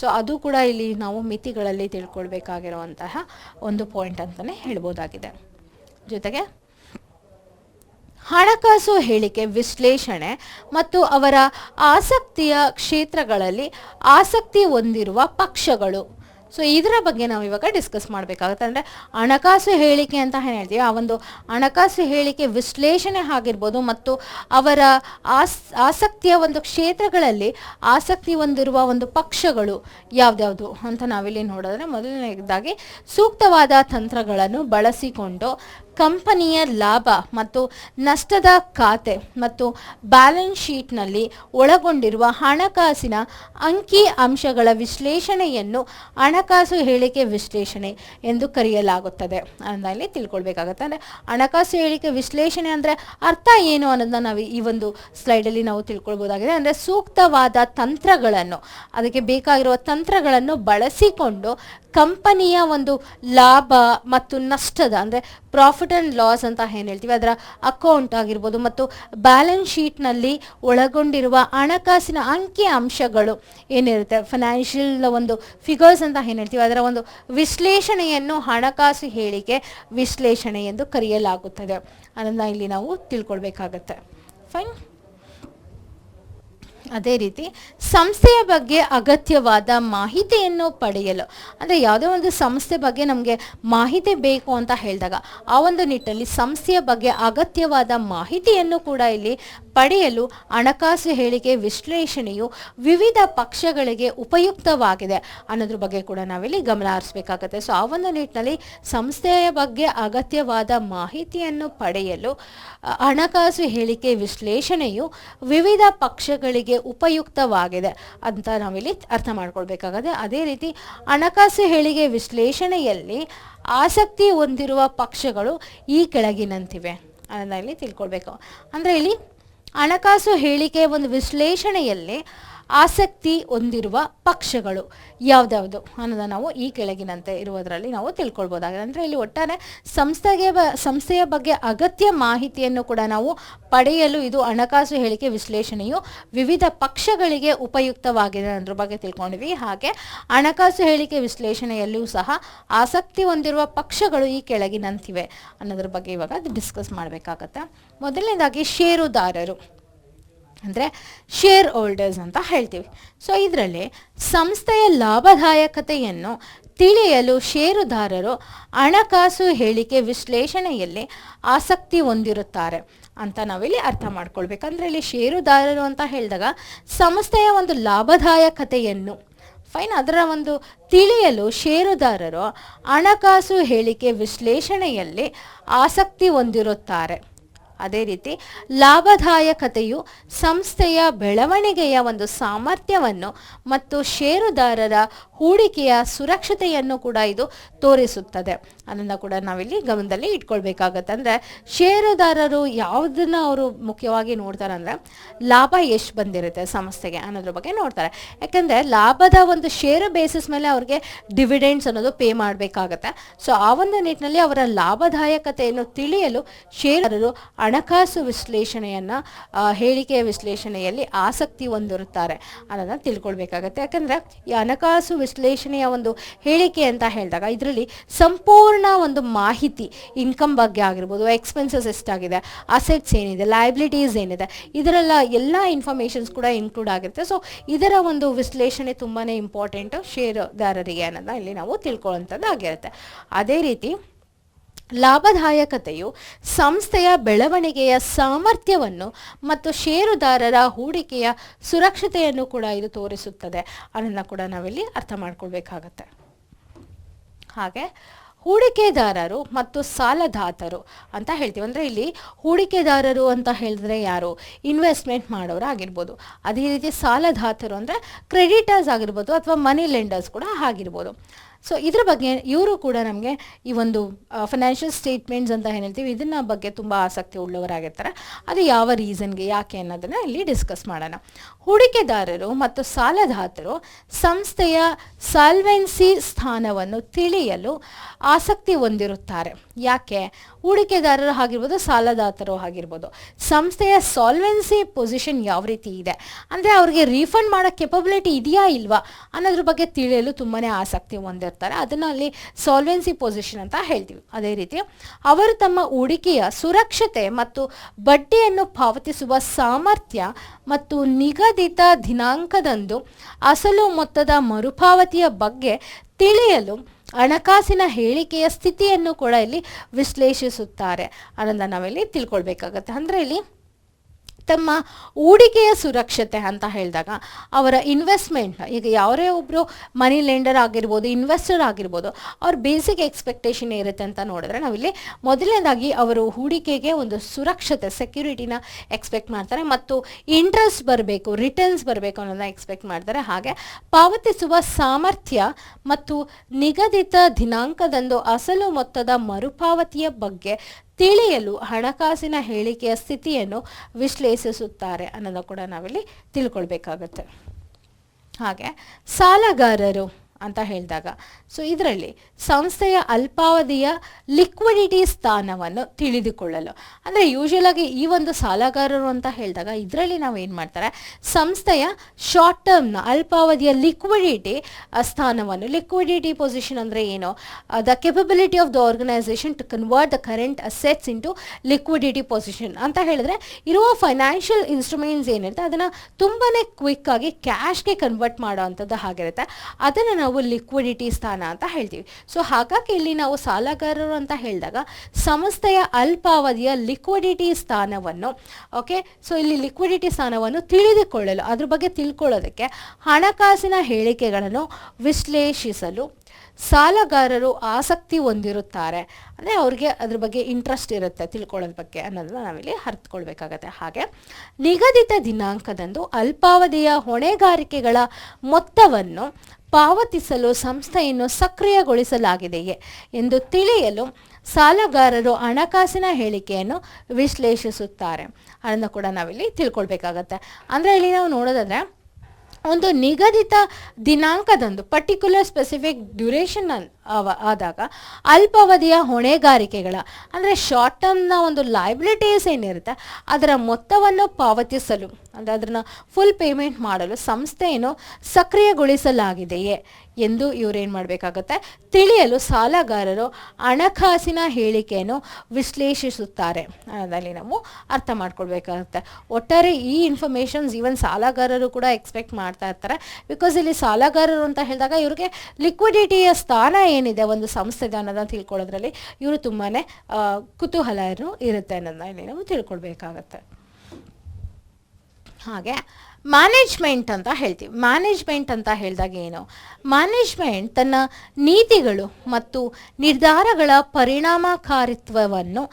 ಸೊ ಅದು ಕೂಡ ಇಲ್ಲಿ ನಾವು ಮಿತಿಗಳಲ್ಲಿ ತಿಳ್ಕೊಳ್ಬೇಕಾಗಿರುವಂತಹ ಒಂದು ಪಾಯಿಂಟ್ ಅಂತಲೇ ಹೇಳ್ಬೋದಾಗಿದೆ. ಜೊತೆಗೆ ಹಣಕಾಸು ಹೇಳಿಕೆ ವಿಶ್ಲೇಷಣೆ ಮತ್ತು ಅವರ ಆಸಕ್ತಿಯ ಕ್ಷೇತ್ರಗಳಲ್ಲಿ ಆಸಕ್ತಿ ಹೊಂದಿರುವ ಪಕ್ಷಗಳು ಸೊ ಇದರ ಬಗ್ಗೆ ನಾವು ಇವಾಗ ಡಿಸ್ಕಸ್ ಮಾಡಬೇಕಾಗುತ್ತೆ. ಅಂದರೆ ಹಣಕಾಸು ಹೇಳಿಕೆ ಅಂತ ಹೇಳ್ತೀವಿ? ಆ ಒಂದು ಹಣಕಾಸು ಹೇಳಿಕೆ ವಿಶ್ಲೇಷಣೆ ಆಗಿರ್ಬೋದು ಮತ್ತು ಅವರ ಆಸ್, ಆಸಕ್ತಿಯ ಒಂದು ಕ್ಷೇತ್ರಗಳಲ್ಲಿ ಆಸಕ್ತಿ ಹೊಂದಿರುವ ಒಂದು ಪಕ್ಷಗಳು ಯಾವ್ದ್ಯಾವುದು ಅಂತ ನಾವಿಲ್ಲಿ ನೋಡಿದ್ರೆ ಮೊದಲನೇದಾಗಿ ಸೂಕ್ತವಾದ ತಂತ್ರಗಳನ್ನು ಬಳಸಿಕೊಂಡು ಕಂಪನಿಯ ಲಾಭ ಮತ್ತು ನಷ್ಟದ ಖಾತೆ ಮತ್ತು ಬ್ಯಾಲೆನ್ಸ್ ಶೀಟ್ನಲ್ಲಿ ಒಳಗೊಂಡಿರುವ ಹಣಕಾಸಿನ ಅಂಕಿ ಅಂಶಗಳ ವಿಶ್ಲೇಷಣೆಯನ್ನು ಹಣಕಾಸು ಹೇಳಿಕೆ ವಿಶ್ಲೇಷಣೆ ಎಂದು ಕರೆಯಲಾಗುತ್ತದೆ. ಅಂತ ಇಲ್ಲಿ ತಿಳ್ಕೊಳ್ಬೇಕಾಗತ್ತೆ. ಅಂದರೆ ಹಣಕಾಸು ಹೇಳಿಕೆ ವಿಶ್ಲೇಷಣೆ ಅಂದರೆ ಅರ್ಥ ಏನು ಅನ್ನೋದನ್ನ ನಾವು ಈ ಒಂದು ಸ್ಲೈಡಲ್ಲಿ ನಾವು ತಿಳ್ಕೊಳ್ಬೋದಾಗಿದೆ. ಅಂದರೆ ಸೂಕ್ತವಾದ ತಂತ್ರಗಳನ್ನು, ಅದಕ್ಕೆ ಬೇಕಾಗಿರುವ ತಂತ್ರಗಳನ್ನು ಬಳಸಿಕೊಂಡು ಕಂಪನಿಯ ಒಂದು ಲಾಭ ಮತ್ತು ನಷ್ಟದ, ಅಂದರೆ ಪ್ರಾಫಿಟ್ ಆ್ಯಂಡ್ ಲಾಸ್ ಅಂತ ಏನು ಹೇಳ್ತೀವಿ, ಅದರ ಅಕೌಂಟ್ ಆಗಿರ್ಬೋದು ಮತ್ತು ಬ್ಯಾಲೆನ್ಸ್ ಶೀಟ್ನಲ್ಲಿ ಒಳಗೊಂಡಿರುವ ಹಣಕಾಸಿನ ಅಂಕಿ ಅಂಶಗಳು ಏನಿರುತ್ತೆ ಫೈನಾನ್ಷಿಯಲ್ ಒಂದು ಫಿಗರ್ಸ್ ಅಂತ ಏನು ಹೇಳ್ತೀವಿ, ಅದರ ಒಂದು ವಿಶ್ಲೇಷಣೆಯನ್ನು ಹಣಕಾಸು ಹೇಳಿಕೆ ವಿಶ್ಲೇಷಣೆ ಎಂದು ಕರೆಯಲಾಗುತ್ತದೆ. ಅದನ್ನು ಇಲ್ಲಿ ನಾವು ತಿಳ್ಕೊಳ್ಬೇಕಾಗತ್ತೆ. ಫೈನ್ ಅದೇ ರೀತಿ ಸಂಸ್ಥೆಯ ಬಗ್ಗೆ ಅಗತ್ಯವಾದ ಮಾಹಿತಿಯನ್ನು ಪಡೆಯಲು. ಅಂದರೆ ಯಾವುದೇ ಒಂದು ಸಂಸ್ಥೆ ಬಗ್ಗೆ ನಮಗೆ ಮಾಹಿತಿ ಬೇಕು ಅಂತ ಹೇಳಿದಾಗ ಆ ಒಂದು ನಿಟ್ಟಲ್ಲಿ ಸಂಸ್ಥೆಯ ಬಗ್ಗೆ ಅಗತ್ಯವಾದ ಮಾಹಿತಿಯನ್ನು ಕೂಡ ಇಲ್ಲಿ ಪಡೆಯಲು ಹಣಕಾಸು ಹೇಳಿಕೆ ವಿಶ್ಲೇಷಣೆಯು ವಿವಿಧ ಪಕ್ಷಗಳಿಗೆ ಉಪಯುಕ್ತವಾಗಿದೆ ಅನ್ನೋದ್ರ ಬಗ್ಗೆ ಕೂಡ ನಾವಿಲ್ಲಿ ಗಮನ ಹರಿಸಬೇಕಾಗತ್ತೆ. ಸೊ ಆ ಒಂದು ನಿಟ್ಟಿನಲ್ಲಿ ಸಂಸ್ಥೆಯ ಬಗ್ಗೆ ಅಗತ್ಯವಾದ ಮಾಹಿತಿಯನ್ನು ಪಡೆಯಲು ಹಣಕಾಸು ಹೇಳಿಕೆ ವಿಶ್ಲೇಷಣೆಯು ವಿವಿಧ ಪಕ್ಷಗಳಿಗೆ ಉಪಯುಕ್ತವಾಗಿದೆ ಅಂತ ನಾವಿಲ್ಲಿ ಅರ್ಥ ಮಾಡ್ಕೊಳ್ಬೇಕಾಗತ್ತೆ. ಅದೇ ರೀತಿ ಹಣಕಾಸು ಹೇಳಿಕೆ ವಿಶ್ಲೇಷಣೆಯಲ್ಲಿ ಆಸಕ್ತಿ ಹೊಂದಿರುವ ಪಕ್ಷಗಳು ಈ ಕೆಳಗಿನಂತಿವೆ ಅದನ್ನ ಇಲ್ಲಿ ತಿಳ್ಕೊಳ್ಬೇಕು. ಅಂದರೆ ಇಲ್ಲಿ ಹಣಕಾಸು ಹೇಳಿಕೆಯ ಒಂದು ವಿಶ್ಲೇಷಣೆಯಲ್ಲಿ ಆಸಕ್ತಿ ಹೊಂದಿರುವ ಪಕ್ಷಗಳು ಯಾವುದ್ಯಾವುದು ಅನ್ನೋದನ್ನು ನಾವು ಈ ಕೆಳಗಿನಂತೆ ಇರುವುದರಲ್ಲಿ ನಾವು ತಿಳ್ಕೊಳ್ಬೋದಾಗಿದೆ. ಅಂದರೆ ಇಲ್ಲಿ ಒಟ್ಟಾರೆ ಸಂಸ್ಥೆಗೆ ಬ, ಸಂಸ್ಥೆಯ ಬಗ್ಗೆ ಅಗತ್ಯ ಮಾಹಿತಿಯನ್ನು ಕೂಡ ನಾವು ಪಡೆಯಲು ಇದು ಹಣಕಾಸು ಹೇಳಿಕೆ ವಿಶ್ಲೇಷಣೆಯು ವಿವಿಧ ಪಕ್ಷಗಳಿಗೆ ಉಪಯುಕ್ತವಾಗಿದೆ ಅನ್ನೋದ್ರ ಬಗ್ಗೆ ತಿಳ್ಕೊಂಡ್ವಿ ಹಾಗೆ ಹಣಕಾಸು ಹೇಳಿಕೆ ವಿಶ್ಲೇಷಣೆಯಲ್ಲಿಯೂ ಸಹ ಆಸಕ್ತಿ ಹೊಂದಿರುವ ಪಕ್ಷಗಳು ಈ ಕೆಳಗಿನಂತಿವೆ ಅನ್ನೋದ್ರ ಬಗ್ಗೆ ಇವಾಗ ಡಿಸ್ಕಸ್ ಮಾಡಬೇಕಾಗತ್ತೆ. ಮೊದಲನೇದಾಗಿ ಷೇರುದಾರರು. ಅಂದರೆ ಶೇರ್ ಹೋಲ್ಡರ್ಸ್ ಅಂತ ಹೇಳ್ತೀವಿ. ಸೊ ಇದರಲ್ಲಿ ಸಂಸ್ಥೆಯ ಲಾಭದಾಯಕತೆಯನ್ನು ತಿಳಿಯಲು ಷೇರುದಾರರು ಹಣಕಾಸು ಹೇಳಿಕೆ ವಿಶ್ಲೇಷಣೆಯಲ್ಲಿ ಆಸಕ್ತಿ ಹೊಂದಿರುತ್ತಾರೆ ಅಂತ ನಾವಿಲ್ಲಿ ಅರ್ಥ ಮಾಡ್ಕೊಳ್ಬೇಕಂದ್ರೆ ಇಲ್ಲಿ ಷೇರುದಾರರು ಅಂತ ಹೇಳಿದಾಗ ಸಂಸ್ಥೆಯ ಒಂದು ಲಾಭದಾಯಕತೆಯನ್ನು ಫೈನ್ ಅದರ ಒಂದು ತಿಳಿಯಲು ಷೇರುದಾರರು ಹಣಕಾಸು ಹೇಳಿಕೆ ವಿಶ್ಲೇಷಣೆಯಲ್ಲಿ ಆಸಕ್ತಿ ಹೊಂದಿರುತ್ತಾರೆ. ಅದೇ ರೀತಿ ಲಾಭದಾಯಕತೆಯು ಸಂಸ್ಥೆಯ ಬೆಳವಣಿಗೆಯ ಒಂದು ಸಾಮರ್ಥ್ಯವನ್ನು ಮತ್ತು ಷೇರುದಾರರ ಹೂಡಿಕೆಯ ಸುರಕ್ಷತೆಯನ್ನು ಕೂಡ ಇದು ತೋರಿಸುತ್ತದೆ. ಅದನ್ನು ಕೂಡ ನಾವಿಲ್ಲಿ ಗಮನದಲ್ಲಿ ಇಟ್ಕೊಳ್ಬೇಕಾಗತ್ತೆ ಅಂದರೆ ಷೇರುದಾರರು ಯಾವುದನ್ನು ಅವರು ಮುಖ್ಯವಾಗಿ ನೋಡ್ತಾರೆ ಅಂದರೆ ಲಾಭ ಎಷ್ಟು ಬಂದಿರುತ್ತೆ ಸಂಸ್ಥೆಗೆ ಅನ್ನೋದ್ರ ಬಗ್ಗೆ ನೋಡ್ತಾರೆ. ಯಾಕಂದರೆ ಲಾಭದ ಒಂದು ಷೇರು ಬೇಸಿಸ್ ಮೇಲೆ ಅವ್ರಿಗೆ ಡಿವಿಡೆಂಡ್ಸ್ ಅನ್ನೋದು ಪೇ ಮಾಡಬೇಕಾಗತ್ತೆ. ಸೊ ಆ ಒಂದು ನಿಟ್ಟಿನಲ್ಲಿ ಅವರ ಲಾಭದಾಯಕತೆಯನ್ನು ತಿಳಿಯಲು ಷೇರುದಾರರು ಹಣಕಾಸು ವಿಶ್ಲೇಷಣೆಯನ್ನು ಹೇಳಿಕೆಯ ವಿಶ್ಲೇಷಣೆಯಲ್ಲಿ ಆಸಕ್ತಿ ಹೊಂದಿರುತ್ತಾರೆ ಅನ್ನೋದನ್ನ ತಿಳ್ಕೊಳ್ಬೇಕಾಗತ್ತೆ. ಯಾಕಂದರೆ ಈ ಹಣಕಾಸು ವಿಶ್ಲೇಷಣೆಯ ಒಂದು ಹೇಳಿಕೆ ಅಂತ ಹೇಳಿದಾಗ ಇದರಲ್ಲಿ ಸಂಪೂರ್ಣ ಒಂದು ಮಾಹಿತಿ ಇನ್ಕಮ್ ಬಗ್ಗೆ ಆಗಿರ್ಬೋದು ಎಕ್ಸ್ಪೆನ್ಸಸ್ ಎಷ್ಟಾಗಿದೆ ಅಸೆಟ್ಸ್ ಏನಿದೆ ಲಯಬಿಲಿಟೀಸ್ ಏನಿದೆ, ಇದರೆಲ್ಲ ಎಲ್ಲ ಇನ್ಫಾರ್ಮೇಷನ್ಸ್ ಕೂಡ ಇನ್ಕ್ಲೂಡ್ ಆಗಿರುತ್ತೆ. ಸೊ ಇದರ ಒಂದು ವಿಶ್ಲೇಷಣೆ ತುಂಬಾ ಇಂಪಾರ್ಟೆಂಟು ಷೇರುದಾರರಿಗೆ ಅನ್ನೋದನ್ನ ಇಲ್ಲಿ ನಾವು ತಿಳ್ಕೊಳ್ಳುವಂಥದ್ದು ಆಗಿರುತ್ತೆ ಅದೇ ರೀತಿ ಲಾಭದಾಯಕತೆಯು ಸಂಸ್ಥೆಯ ಬೆಳವಣಿಗೆಯ ಸಾಮರ್ಥ್ಯವನ್ನು ಮತ್ತು ಷೇರುದಾರರ ಹೂಡಿಕೆಯ ಸುರಕ್ಷತೆಯನ್ನು ಕೂಡ ಇದು ತೋರಿಸುತ್ತದೆ. ಅದನ್ನು ಕೂಡ ನಾವಿಲ್ಲಿ ಅರ್ಥ ಮಾಡ್ಕೊಳ್ಬೇಕಾಗತ್ತೆ. ಹಾಗೆ ಹೂಡಿಕೆದಾರರು ಮತ್ತು ಸಾಲದಾತರು ಅಂತ ಹೇಳ್ತೀವಿ. ಅಂದರೆ ಇಲ್ಲಿ ಹೂಡಿಕೆದಾರರು ಅಂತ ಹೇಳಿದ್ರೆ ಯಾರು? ಇನ್ವೆಸ್ಟ್ಮೆಂಟ್ ಮಾಡೋರು ಆಗಿರ್ಬೋದು. ಅದೇ ರೀತಿ ಸಾಲದಾತರು ಅಂದರೆ ಕ್ರೆಡಿಟರ್ಸ್ ಆಗಿರ್ಬೋದು ಅಥವಾ ಮನಿ ಲೆಂಡರ್ಸ್ ಕೂಡ ಆಗಿರ್ಬೋದು. ಸೊ ಇದ್ರ ಬಗ್ಗೆ ಇವರು ಕೂಡ ನಮಗೆ ಈ ಒಂದು ಫೈನಾನ್ಷಿಯಲ್ ಸ್ಟೇಟ್ಮೆಂಟ್ಸ್ ಅಂತ ಏನು ಹೇಳ್ತೀವಿ. ಇದನ್ನ ಬಗ್ಗೆ ತುಂಬ ಆಸಕ್ತಿ ಉಳ್ಳವರಾಗಿರ್ತಾರೆ. ಅದು ಯಾವ ರೀಸನ್ಗೆ ಯಾಕೆ ಅನ್ನೋದನ್ನು ಇಲ್ಲಿ ಡಿಸ್ಕಸ್ ಮಾಡೋಣ. ಹೂಡಿಕೆದಾರರು ಮತ್ತು ಸಾಲದಾತರು ಸಂಸ್ಥೆಯ ಸಾಲ್ವೆನ್ಸಿ ಸ್ಥಾನವನ್ನು ತಿಳಿಯಲು ಆಸಕ್ತಿ ಹೊಂದಿರುತ್ತಾರೆ. ಯಾಕೆ? ಹೂಡಿಕೆದಾರರು ಆಗಿರ್ಬೋದು, ಸಾಲದಾತರು ಆಗಿರ್ಬೋದು. ಸಂಸ್ಥೆಯ ಸಾಲ್ವೆನ್ಸಿ ಪೊಸಿಷನ್ ಯಾವ ರೀತಿ ಇದೆ? ಅಂದರೆ ಅವ್ರಿಗೆ ರೀಫಂಡ್ ಮಾಡೋ ಕೆಪಬಿಲಿಟಿ ಇದೆಯಾ ಇಲ್ವಾ ಅನ್ನೋದ್ರ ಬಗ್ಗೆ ತಿಳಿಯಲು ತುಂಬಾ ಆಸಕ್ತಿ ಹೊಂದಿರ್ತಾರೆ. ಅದನ್ನು ಅಲ್ಲಿ ಸಾಲ್ವೆನ್ಸಿ ಪೊಸಿಷನ್ ಅಂತ ಹೇಳ್ತೀವಿ. ಅದೇ ರೀತಿ ಅವರು ತಮ್ಮ ಹೂಡಿಕೆಯ ಸುರಕ್ಷತೆ ಮತ್ತು ಬಡ್ಡಿಯನ್ನು ಪಾವತಿಸುವ ಸಾಮರ್ಥ್ಯ ಮತ್ತು ನಿಗದಿತ ದಿನಾಂಕದಂದು ಅಸಲು ಮೊತ್ತದ ಮರುಪಾವತಿಯ ಬಗ್ಗೆ ತಿಳಿಯಲು ಹಣಕಾಸಿನ ಹೇಳಿಕೆಯ ಸ್ಥಿತಿಯನ್ನು ಕೂಡ ಇಲ್ಲಿ ವಿಶ್ಲೇಷಿಸುತ್ತಾರೆ. ಅನ್ನೋದನ್ನ ನಾವಿಲ್ಲಿ ತಿಳ್ಕೊಳ್ಬೇಕಾಗತ್ತೆ. ಅಂದರೆ ಇಲ್ಲಿ ತಮ್ಮ ಹೂಡಿಕೆಯ ಸುರಕ್ಷತೆ ಅಂತ ಹೇಳಿದಾಗ ಅವರ ಇನ್ವೆಸ್ಟ್ಮೆಂಟ್ ಈಗ ಯಾರೇ ಒಬ್ಬರು ಮನಿ ಲೆಂಡರ್ ಆಗಿರ್ಬೋದು ಇನ್ವೆಸ್ಟರ್ ಆಗಿರ್ಬೋದು, ಅವ್ರ ಬೇಸಿಕ್ ಎಕ್ಸ್ಪೆಕ್ಟೇಷನ್ ಇರುತ್ತೆ ಅಂತ ನೋಡಿದ್ರೆ ನಾವಿಲ್ಲಿ ಮೊದಲನೇದಾಗಿ ಅವರು ಹೂಡಿಕೆಗೆ ಒಂದು ಸುರಕ್ಷತೆ ಸೆಕ್ಯೂರಿಟಿನ ಎಕ್ಸ್ಪೆಕ್ಟ್ ಮಾಡ್ತಾರೆ ಮತ್ತು ಇಂಟ್ರೆಸ್ಟ್ ಬರಬೇಕು ರಿಟರ್ನ್ಸ್ ಬರಬೇಕು ಅನ್ನೋದನ್ನ ಎಕ್ಸ್ಪೆಕ್ಟ್ ಮಾಡ್ತಾರೆ. ಹಾಗೆ ಪಾವತಿಸುವ ಸಾಮರ್ಥ್ಯ ಮತ್ತು ನಿಗದಿತ ದಿನಾಂಕದಂದು ಅಸಲು ಮೊತ್ತದ ಮರುಪಾವತಿಯ ಬಗ್ಗೆ ತಿಳಿಯಲು ಹಣಕಾಸಿನ ಹೇಳಿಕೆಯ ಸ್ಥಿತಿಯನ್ನು ವಿಶ್ಲೇಷಿಸುತ್ತಾರೆ ಅನ್ನೋದು ಕೂಡ ನಾವಿಲ್ಲಿ ತಿಳ್ಕೊಳ್ಬೇಕಾಗತ್ತೆ. ಹಾಗೆ ಸಾಲಗಾರರು ಅಂತ ಹೇಳಿದಾಗ. ಸೊ ಇದರಲ್ಲಿ ಸಂಸ್ಥೆಯ ಅಲ್ಪಾವಧಿಯ ಲಿಕ್ವಿಡಿಟಿ ಸ್ಥಾನವನ್ನು ತಿಳಿದುಕೊಳ್ಳಲು. ಅಂದರೆ ಯೂಶುವಲ್ ಆಗಿ ಈ ಒಂದು ಸಾಲಗಾರರು ಅಂತ ಹೇಳಿದಾಗ ಇದರಲ್ಲಿ ನಾವು ಏನು ಮಾಡ್ತಾರೆ? ಸಂಸ್ಥೆಯ ಶಾರ್ಟ್ ಟರ್ಮ್ನ ಅಲ್ಪಾವಧಿಯ ಲಿಕ್ವಿಡಿಟಿ ಸ್ಥಾನವನ್ನು. ಲಿಕ್ವಿಡಿಟಿ ಪೊಸಿಷನ್ ಅಂದರೆ ಏನು? The capability of the organisation to convert the current assets into liquidity position ಅಂತ ಹೇಳಿದ್ರೆ ಇರುವ ಫೈನಾನ್ಷಿಯಲ್ ಇನ್ಸ್ಟ್ರೂಮೆಂಟ್ಸ್ ಏನಿರುತ್ತೆ, ಅದನ್ನು ತುಂಬಾ ಕ್ವಿಕ್ಕಾಗಿ ಕ್ಯಾಶ್ಗೆ ಕನ್ವರ್ಟ್ ಮಾಡೋ ಅಂಥದ್ದು ಆಗಿರುತ್ತೆ ಅದನ್ನು ನಾವು ನಾವು ಲಿಕ್ವಿಡಿಟಿ ಸ್ಥಾನ ಅಂತ ಹೇಳ್ತೀವಿ. ಸೊ ಹಾಗಾಗಿ ಇಲ್ಲಿ ನಾವು ಸಾಲಗಾರರು ಅಂತ ಹೇಳಿದಾಗ ಸಂಸ್ಥೆಯ ಅಲ್ಪಾವಧಿಯ ಲಿಕ್ವಿಡಿಟಿ ಸ್ಥಾನವನ್ನು ಓಕೆ ಸೊ ಇಲ್ಲಿ ಲಿಕ್ವಿಡಿಟಿ ಸ್ಥಾನವನ್ನು ತಿಳಿದುಕೊಳ್ಳಲು, ಅದ್ರ ಬಗ್ಗೆ ತಿಳ್ಕೊಳ್ಳೋದಕ್ಕೆ ಹಣಕಾಸಿನ ಹೇಳಿಕೆಗಳನ್ನು ವಿಶ್ಲೇಷಿಸಲು ಸಾಲಗಾರರು ಆಸಕ್ತಿ ಹೊಂದಿರುತ್ತಾರೆ. ಅಂದರೆ ಅವ್ರಿಗೆ ಅದ್ರ ಬಗ್ಗೆ ಇಂಟ್ರೆಸ್ಟ್ ಇರುತ್ತೆ ತಿಳ್ಕೊಳ್ಳೋದ್ರ ಬಗ್ಗೆ ಅನ್ನೋದನ್ನ ನಾವಿಲ್ಲಿ ಅರ್ಥಕೊಳ್ಬೇಕಾಗತ್ತೆ ಹಾಗೆ ನಿಗದಿತ ದಿನಾಂಕದಂದು ಅಲ್ಪಾವಧಿಯ ಹೊಣೆಗಾರಿಕೆಗಳ ಮೊತ್ತವನ್ನು ಪಾವತಿಸಲು ಸಂಸ್ಥೆಯನ್ನು ಸಕ್ರಿಯಗೊಳಿಸಲಾಗಿದೆಯೇ ಎಂದು ತಿಳಿಯಲು ಸಾಲಗಾರರು ಹಣಕಾಸಿನ ಹೇಳಿಕೆಯನ್ನು ವಿಶ್ಲೇಷಿಸುತ್ತಾರೆ. ಅದನ್ನು ಕೂಡ ನಾವಿಲ್ಲಿ ತಿಳ್ಕೊಳ್ಬೇಕಾಗತ್ತೆ. ಅಂದರೆ ಇಲ್ಲಿ ನಾವು ನೋಡೋದಾದ್ರೆ ಒಂದು ನಿಗದಿತ ದಿನಾಂಕದಂದು ಪರ್ಟಿಕ್ಯುಲರ್ ಸ್ಪೆಸಿಫಿಕ್ ಡ್ಯೂರೇಷನ್ ಆದಾಗ ಅಲ್ಪಾವಧಿಯ ಹೊಣೆಗಾರಿಕೆಗಳ, ಅಂದರೆ ಶಾರ್ಟ್ ಟರ್ಮ್ನ ಒಂದು ಲೈಬಿಲಿಟೀಸ್ ಏನಿರುತ್ತೆ, ಅದರ ಮೊತ್ತವನ್ನು ಪಾವತಿಸಲು, ಅಂದರೆ ಅದನ್ನು ಫುಲ್ ಪೇಮೆಂಟ್ ಮಾಡಲು ಸಂಸ್ಥೆಯನ್ನು ಸಕ್ರಿಯಗೊಳಿಸಲಾಗಿದೆಯೇ ಎಂದು ಇವರೇನು ಮಾಡಬೇಕಾಗುತ್ತೆ, ತಿಳಿಯಲು ಸಾಲಗಾರರು ಹಣಕಾಸಿನ ಹೇಳಿಕೆಯನ್ನು ವಿಶ್ಲೇಷಿಸುತ್ತಾರೆ. ಅನ್ನೋದಲ್ಲಿ ನಾವು ಅರ್ಥ ಮಾಡ್ಕೊಳ್ಬೇಕಾಗುತ್ತೆ. ಒಟ್ಟಾರೆ ಈ ಇನ್ಫಾರ್ಮೇಷನ್ಸ್ ಈವನ್ ಸಾಲಗಾರರು ಕೂಡ ಎಕ್ಸ್ಪೆಕ್ಟ್ ಮಾಡ್ತಾ ಇರ್ತಾರೆ ಬಿಕಾಸ್ ಇಲ್ಲಿ ಸಾಲಗಾರರು ಅಂತ ಹೇಳಿದಾಗ ಇವ್ರಿಗೆ ಲಿಕ್ವಿಡಿಟಿಯ ಸ್ಥಾನ ಏನಿದೆ ಒಂದು ಸಂಸ್ಥೆ ಇದೆ ಅನ್ನೋದನ್ನ ತಿಳ್ಕೊಳ್ಳೋದ್ರಲ್ಲಿ ಇವರು ತುಂಬಾ ಕುತೂಹಲ ಇರುತ್ತೆ ಅನ್ನೋದನ್ನ ಇಲ್ಲಿ ನಾವು ತಿಳ್ಕೊಳ್ಬೇಕಾಗತ್ತೆ. ಹಾಗೆ ಮ್ಯಾನೇಜ್ಮೆಂಟ್ ಅಂತ ಹೇಳ್ತೀವಿ. ಮ್ಯಾನೇಜ್ಮೆಂಟ್ ಅಂತ ಹೇಳಿದಾಗ ಏನು? ಮ್ಯಾನೇಜ್ಮೆಂಟ್ ತನ್ನ ನೀತಿಗಳು ಮತ್ತು ನಿರ್ಧಾರಗಳ ಪರಿಣಾಮಕಾರಿತ್ವವನ್ನು